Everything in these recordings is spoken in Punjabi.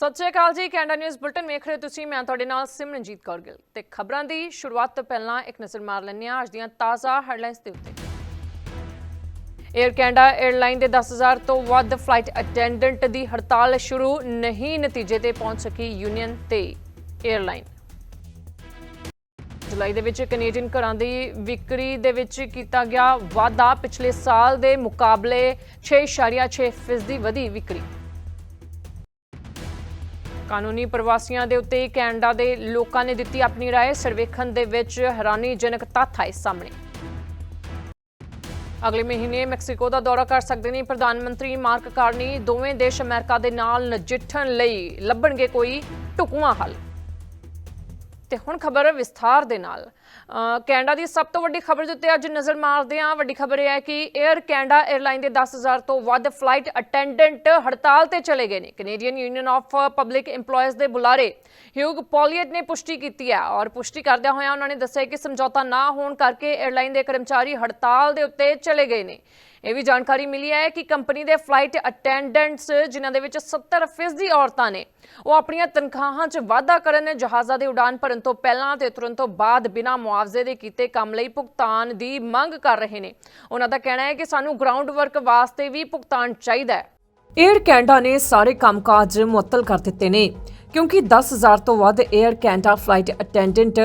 ਸਤਿ ਸ਼੍ਰੀ ਅਕਾਲ ਜੀ, ਕੈਨੇਡਾ ਨਿਊਜ਼ ਬੁਲਟਨ ਵੇਖ ਰਹੇ ਤੁਸੀਂ, ਮੈਂ ਤੁਹਾਡੇ ਨਾਲ ਸਿਮਰਨਜੀਤ ਕੌਰ ਗਿੱਲ। ਤੇ ਖਬਰਾਂ ਦੀ ਸ਼ੁਰੂਆਤ ਤੋਂ ਪਹਿਲਾਂ ਇੱਕ ਨਜ਼ਰ ਮਾਰ ਲੈਂਦੇ ਹਾਂ ਅੱਜ ਦੀਆਂ ਤਾਜ਼ਾ ਹੈਡਲਾਈਨਸ ਦੇ ਉੱਤੇ। 에ਅਰ ਕੈਨੇਡਾ 에ਅਰਲਾਈਨ ਦੇ 10000 ਤੋਂ ਵੱਧ ਫਲਾਈਟ ਅਟੈਂਡੈਂਟ ਦੀ ਹੜਤਾਲ ਸ਼ੁਰੂ ਨਹੀਂ, ਨਤੀਜੇ ਤੇ ਪਹੁੰਚ ਸਕੀ ਯੂਨੀਅਨ ਤੇ 에ਅਰਲਾਈਨ ਜੁਲਾਈ ਦੇ ਵਿੱਚ ਕੈਨੇਡੀਅਨ ਘਰਾਂ ਦੀ ਵਿਕਰੀ ਦੇ ਵਿੱਚ ਕੀਤਾ ਗਿਆ ਵਾਧਾ, ਪਿਛਲੇ ਸਾਲ ਦੇ ਮੁਕਾਬਲੇ 6.6% ਦੀ ਵਧੀ ਵਿਕਰੀ। ਕਾਨੂੰਨੀ ਪ੍ਰਵਾਸੀਆਂ ਦੇ ਉੱਤੇ ਕੈਨੇਡਾ ਦੇ ਲੋਕਾਂ ਨੇ ਦਿੱਤੀ ਆਪਣੀ رائے ਸਰਵੇਖਣ ਦੇ ਵਿੱਚ ਹੈਰਾਨੀਜਨਕ ਤੱਥ ਆਏ ਸਾਹਮਣੇ ਅਗਲੇ ਮਹੀਨੇ ਮੈਕਸੀਕੋ ਦਾ ਦੌਰਾ ਕਰ ਸਕਦੇ ਨੇ ਪ੍ਰਧਾਨ ਮੰਤਰੀ ਮਾਰਕ ਕਾਰਨੀ ਦੋਵੇਂ ਦੇਸ਼ ਅਮਰੀਕਾ ਦੇ ਨਾਲ ਨਜਿੱਠਣ ਲਈ ਲੱਭਣਗੇ ਕੋਈ ਢੁਕਵਾਂ ਹੱਲ ਤੇ ਹੁਣ ਖਬਰ ਵਿਸਥਾਰ ਦੇ ਨਾਲ ਅਹ ਕੈਨੇਡਾ ਦੀ ਸਭ ਤੋਂ ਵੱਡੀ ਖਬਰ ਦੇ ਉੱਤੇ ਅੱਜ ਨਜ਼ਰ ਮਾਰਦੇ ਹਾਂ ਵੱਡੀ ਖਬਰ ਇਹ ਹੈ ਕਿ 에ਅਰ ਕੈਨੇਡਾ 에ਅਰਲਾਈਨ ਦੇ 10000 ਤੋਂ ਵੱਧ ਫਲਾਈਟ ਅਟੈਂਡੈਂਟ ਹੜਤਾਲ ਤੇ ਚਲੇ ਗਏ ਨੇ। Canadian Union of Public Employees ਦੇ ਬੁਲਾਰੇ ਹਿਊਗ ਪੋਲੀਅਟ ਨੇ ਪੁਸ਼ਟੀ ਕੀਤੀ ਹੈ ਔਰ ਪੁਸ਼ਟੀ ਕਰਦਿਆਂ ਹੋਇਆਂ ਉਹਨਾਂ ਨੇ ਦੱਸਿਆ ਕਿ ਸਮਝੌਤਾ ਨਾ ਹੋਣ ਕਰਕੇ 에ਅਰਲਾਈਨ ਦੇ ਕਰਮਚਾਰੀ ਹੜਤਾਲ ਦੇ ਉੱਤੇ ਚਲੇ ਗਏ ਨੇ। ਇਹ ਵੀ ਜਾਣਕਾਰੀ ਮਿਲੀ ਹੈ ਕਿ ਕੰਪਨੀ ਦੇ ਫਲਾਈਟ ਅਟੈਂਡੈਂਟਸ, ਜਿਨ੍ਹਾਂ ਦੇ ਵਿੱਚ 70% ਦੀ ਔਰਤਾਂ ਨੇ, ਉਹ ਆਪਣੀਆਂ ਤਨਖਾਹਾਂ 'ਚ ਵਾਧਾ ਕਰਨ ਜਹਾਜ਼ਾਂ ਦੀ ਉਡਾਨ ਭਰਨ ਤੋਂ ਪਹਿਲਾਂ ਤੇ ਤੁਰੰਤ ਤੋਂ ਬਾਅਦ ਬਿਨਾਂ ਮੁਆਵਜ਼ੇ ਦੇ ਕੀਤੇ ਕੰਮ ਲਈ ਭੁਗਤਾਨ ਦੀ ਮੰਗ ਕਰ ਰਹੇ ਨੇ। ਉਹਨਾਂ ਦਾ ਕਹਿਣਾ ਹੈ ਕਿ ਸਾਨੂੰ ਗਰਾਊਂਡ ਵਰਕ ਵਾਸਤੇ ਵੀ ਭੁਗਤਾਨ ਚਾਹੀਦਾ ਹੈ। 에ਅਰ ਕੈਨੇਡਾ ਨੇ ਸਾਰੇ ਕੰਮਕਾਜ ਮੁਅੱਤਲ ਕਰ ਦਿੱਤੇ ਨੇ, ਕਿਉਂਕਿ 10000 ਤੋਂ ਵੱਧ 에ਅਰ ਕੈਨੇਡਾ ਫਲਾਈਟ ਅਟੈਂਡੈਂਟ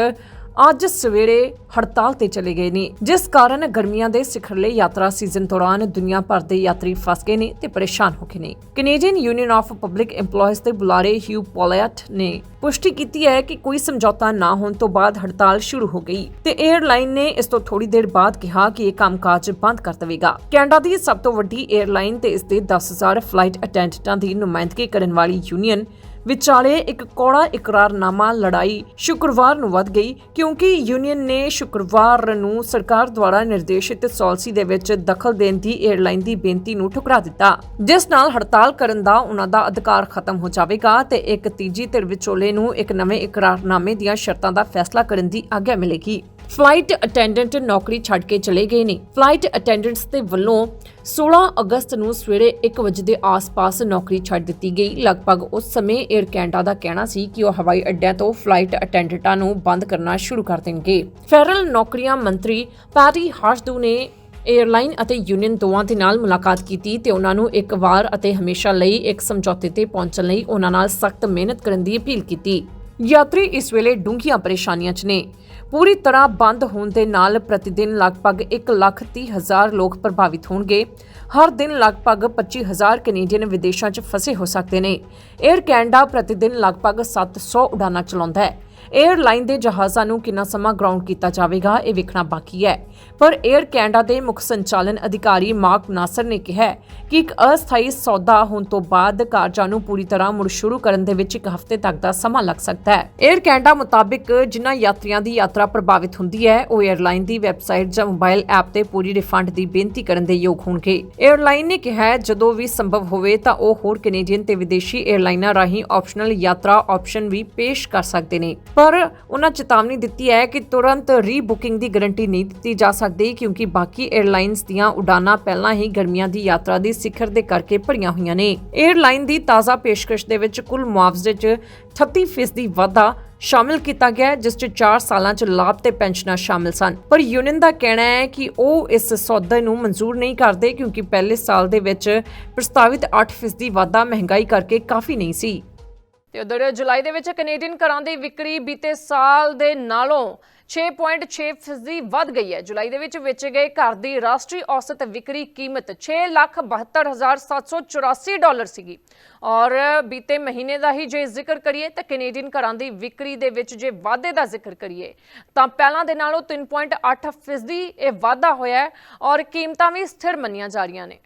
ਅੱਜ ਸਵੇਰੇ ਹੜਤਾਲ ਤੇ ਚਲੇ ਗਏ ਨੇ, ਜਿਸ ਕਾਰਨ ਗਰਮੀਆਂ ਦੇ ਸਿਖਰਲੇ ਯਾਤਰਾ ਸੀਜ਼ਨ ਦੌਰਾਨ ਦੁਨੀਆ ਭਰ ਦੇ ਯਾਤਰੀ ਫਸ ਗਏ ਨੇ ਤੇ ਪਰੇਸ਼ਾਨ ਹੋ ਗਏ ਨੇ। Canadian Union of Public EMPLOYEES ਦੇ ਬੁਲਾਰੇ ਹਿਊ ਪੋਲੀਅਟ ਨੇ ਪੁਸ਼ਟੀ ਕੀਤੀ ਹੈ ਕਿ ਕੋਈ ਸਮਝੌਤਾ ਨਾ ਹੋਣ ਤੋਂ ਬਾਅਦ ਹੜਤਾਲ ਸ਼ੁਰੂ ਹੋ ਗਈ ਤੇ 에ਅਰਲਾਈਨ ਨੇ ਇਸ ਤੋਂ ਥੋੜੀ ਦੇਰ ਬਾਅਦ ਕਿਹਾ ਕਿ ਇਹ ਕੰਮਕਾਜ ਬੰਦ ਕਰ ਦੇਵੇਗਾ। ਕੈਨੇਡਾ ਦੀ ਸਭ ਤੋਂ ਵੱਡੀ 에ਅਰਲਾਈਨ ਤੇ ਇਸ ਦੇ 10000 ਫਲਾਈਟ ਅਟੈਂਡੈਂਟਾਂ ਦੀ ਨੁਮਾਇੰਦਗੀ ਕਰਨ ਵਾਲੀ ਯੂਨੀਅਨ ਵਿਚਾਲੇ ਇੱਕ ਕੋੜਾ ਇਕਰਾਰਨਾਮਾ ਲੜਾਈ ਸ਼ੁੱਕਰਵਾਰ ਨੂੰ ਵੱਧ ਗਈ, ਕਿਉਂਕਿ ਯੂਨੀਅਨ ਨੇ ਸ਼ੁੱਕਰਵਾਰ ਨੂੰ ਸਰਕਾਰ ਦੁਆਰਾ ਨਿਰਦੇਸ਼ਿਤ ਪਾਲਿਸੀ ਦੇ ਵਿੱਚ ਦਖਲ ਦੇਣ ਦੀ 에ਅਰਲਾਈਨ ਦੀ ਬੇਨਤੀ ਨੂੰ ਠੁਕਰਾ ਦਿੱਤਾ। ਜਿਸ ਨਾਲ ਹੜਤਾਲ ਕਰਨ ਦਾ ਉਹਨਾਂ ਦਾ ਅਧਿਕਾਰ ਖਤਮ ਹੋ ਜਾਵੇਗਾ ਤੇ ਇੱਕ ਤੀਜੀ ਧਿਰ ਵਿਚੋਲੇ ਨੂੰ ਇੱਕ ਨਵੇਂ ਇਕਰਾਰਨਾਮੇ ਦੀਆਂ ਸ਼ਰਤਾਂ ਦਾ ਫੈਸਲਾ ਕਰਨ ਦੀ ਆਗਿਆ ਮਿਲੇਗੀ। ਫਲਾਈਟ ਅਟੈਂਡੈਂਟ ਨੌਕਰੀ ਛੱਡ ਕੇ ਚਲੇ ਗਏ ਨੇ। ਫਲਾਈਟ ਅਟੈਂਡੈਂਟਸ ਦੇ ਵੱਲੋਂ 16 ਅਗਸਤ ਨੂੰ ਸਵੇਰੇ 1 ਵਜੇ ਦੇ ਆਸ-ਪਾਸ ਨੌਕਰੀ ਛੱਡ ਦਿੱਤੀ ਗਈ। ਲਗਭਗ ਉਸ ਸਮੇਂ 에ਅਰ ਕੈਨੇਡਾ ਦਾ ਕਹਿਣਾ ਸੀ ਕਿ ਉਹ ਹਵਾਈ ਅੱਡਿਆਂ ਤੋਂ ਫਲਾਈਟ ਅਟੈਂਡੈਂਟਾਂ ਨੂੰ ਬੰਦ ਕਰਨਾ ਸ਼ੁਰੂ ਕਰ ਦੇਣਗੇ। ਫੈਡਰਲ ਨੌਕਰੀਆਂ ਮੰਤਰੀ ਪੈਰੀ ਹਾਸ਼ਦੂ ਨੇ ਏਅਰਲਾਈਨ ਅਤੇ ਯੂਨੀਅਨ ਦੋਵਾਂ ਦੇ ਨਾਲ ਮੁਲਾਕਾਤ ਕੀਤੀ ਤੇ ਉਹਨਾਂ ਨੂੰ ਇੱਕ ਵਾਰ ਅਤੇ ਹਮੇਸ਼ਾ ਲਈ ਇੱਕ ਸਮਝੌਤੇ ਤੇ ਪਹੁੰਚਣ ਲਈ ਉਹਨਾਂ ਨਾਲ ਸਖਤ ਮਿਹਨਤ ਕਰਨ ਦੀ ਅਪੀਲ ਕੀਤੀ। ਯਾਤਰੀ ਇਸ ਵੇਲੇ ਡੂੰਘੀਆਂ ਪਰੇਸ਼ਾਨੀਆਂ 'ਚ ਨੇ। ਪੂਰੀ ਤਰ੍ਹਾਂ ਬੰਦ ਹੋਣ ਦੇ ਨਾਲ ਪ੍ਰਤੀ ਦਿਨ ਲਗਭਗ 1,30,000 ਲੋਕ ਪ੍ਰਭਾਵਿਤ ਹੋਣਗੇ। ਹਰ ਦਿਨ ਲਗਭਗ 25,000 ਕੈਨੇਡੀਅਨ ਵਿਦੇਸ਼ਾਂ 'ਚ ਫਸੇ ਹੋ ਸਕਦੇ ਨੇ। 에ਅਰ ਕੈਨੇਡਾ ਪ੍ਰਤੀ ਦਿਨ ਲਗਭਗ 700 ਉਡਾਨਾਂ ਚਲਾਉਂਦਾ ਹੈ। 에ਅਰਲਾਈਨ ਦੇ ਜਹਾਜ਼ਾਂ ਨੂੰ ਕਿੰਨਾ ਸਮਾਂ ਗਰਾਊਂਡ ਕੀਤਾ ਜਾਵੇਗਾ, ਇਹ ਵੇਖਣਾ ਬਾਕੀ ਹੈ। ਪਰ 에ਅਰ ਕੈਨੇਡਾ ਦੇ ਮੁੱਖ ਸੰਚਾਲਨ ਅਧਿਕਾਰੀ ਮਾਰਕ ਨਾਸਰ ਨੇ ਕਿਹਾ ਕਿ ਇੱਕ ਅਸਥਾਈ ਸੌਦਾ ਹੋਣ ਤੋਂ ਬਾਅਦ ਕਾਰਜਾਂ ਨੂੰ ਪੂਰੀ ਤਰ੍ਹਾਂ ਮੁੜ ਸ਼ੁਰੂ ਕਰਨ ਦੇ ਵਿੱਚ ਇੱਕ ਹਫ਼ਤੇ ਤੱਕ ਦਾ ਸਮਾਂ ਲੱਗ ਸਕਦਾ ਹੈ। 에ਅਰ ਕੈਨੇਡਾ ਮੁਤਾਬਿਕ ਜਿਨ੍ਹਾਂ ਯਾਤਰੀਆਂ ਦੀ ਯਾਤਰਾ ਪ੍ਰਭਾਵਿਤ ਹੁੰਦੀ ਹੈ, ਉਹ 에ਅਰਲਾਈਨ ਦੀ ਵੈਬਸਾਈਟ ਜਾਂ ਮੋਬਾਈਲ ਐਪ ਤੇ ਪੂਰੀ ਰਿਫੰਡ ਦੀ ਬੇਨਤੀ ਕਰਨ ਦੇ ਯੋਗ ਹੋਣਗੇ। 에ਅਰਲਾਈਨ ਨੇ ਕਿਹਾ ਜਦੋਂ ਵੀ ਸੰਭਵ ਹੋਵੇ ਤਾਂ ਉਹ ਹੋਰ ਕੈਨੇਡੀਅਨ ਤੇ ਵਿਦੇਸ਼ੀ 에ਅਰਲਾਈਨਾਂ ਰਾਹੀਂ ਆਪਸ਼ਨਲ ਯਾਤਰਾ ਆਪਸ਼ਨ ਵੀ ਪੇਸ਼ ਕਰ ਸਕਦੇ ਨੇ। ਉਹਨਾਂ ਚੇਤਾਵਨੀ ਦਿੱਤੀ ਹੈ ਕਿ ਤੁਰੰਤ ਰੀਬੁਕਿੰਗ ਦੀ ਗਾਰੰਟੀ ਨਹੀਂ ਦਿੱਤੀ ਜਾ ਸਕਦੀ ਕਿਉਂਕਿ ਬਾਕੀ 에ਅਰਲਾਈਨਸ ਦੀਆਂ ਉਡਾਨਾਂ ਪਹਿਲਾਂ ਹੀ ਗਰਮੀਆਂ ਦੀ ਯਾਤਰਾ ਦੀ ਸਿਖਰ ਦੇ ਕਰਕੇ ਭਰੀਆਂ ਹੋਈਆਂ ਨੇ। 에ਅਰਲਾਈਨ ਦੀ ਤਾਜ਼ਾ ਪੇਸ਼ਕਸ਼ ਦੇ ਵਿੱਚ ਕੁੱਲ ਮੁਆਵਜ਼ੇ 'ਚ 38% ਦੀ ਵਾਧਾ ਸ਼ਾਮਿਲ ਕੀਤਾ ਗਿਆ ਜਿਸ 'ਚ 4 ਸਾਲਾਂ 'ਚ ਲਾਭ ਤੇ ਪੈਨਸ਼ਨਾਂ ਸ਼ਾਮਿਲ ਸਨ। ਪਰ ਯੂਨੀਅਨ ਦਾ ਕਹਿਣਾ ਹੈ ਕਿ ਉਹ ਇਸ ਸੌਦੇ ਨੂੰ ਮਨਜ਼ੂਰ ਨਹੀਂ ਕਰਦੇ ਕਿਉਂਕਿ ਪਹਿਲੇ ਸਾਲ ਦੇ ਵਿੱਚ ਪ੍ਰਸਤਾਵਿਤ 8% ਦੀ ਵਾਧਾ ਮਹਿੰਗਾਈ ਕਰਕੇ ਕਾਫੀ ਨਹੀਂ ਸੀ। ਤੇ ਉਧਰ ਜੁਲਾਈ ਦੇ ਵਿੱਚ ਕੈਨੇਡੀਅਨ ਘਰਾਂ ਦੀ ਵਿਕਰੀ ਬੀਤੇ ਸਾਲ ਦੇ ਨਾਲੋਂ 6.6 ਫੀਸਦੀ ਵੱਧ ਗਈ ਹੈ। ਜੁਲਾਈ ਦੇ ਵਿੱਚ ਵੇਚੇ ਗਏ ਘਰ ਦੀ ਰਾਸ਼ਟਰੀ ਔਸਤ ਵਿਕਰੀ ਕੀਮਤ 6,72,784 ਡਾਲਰ ਸੀਗੀ। ਔਰ ਬੀਤੇ ਮਹੀਨੇ ਦਾ ਹੀ ਜੇ ਜ਼ਿਕਰ ਕਰੀਏ ਤਾਂ ਕੈਨੇਡੀਅਨ ਘਰਾਂ ਦੀ ਵਿਕਰੀ ਦੇ ਵਿੱਚ ਜੇ ਵਾਧੇ ਦਾ ਜ਼ਿਕਰ ਕਰੀਏ ਤਾਂ ਪਹਿਲਾਂ ਦੇ ਨਾਲੋਂ 3.8 ਫੀਸਦੀ ਇਹ ਵਾਧਾ ਹੋਇਆ ਹੈ ਔਰ ਕੀਮਤਾਂ ਵੀ ਸਥਿਰ ਮੰਨੀਆਂ ਜਾ ਰਹੀਆਂ ਨੇ।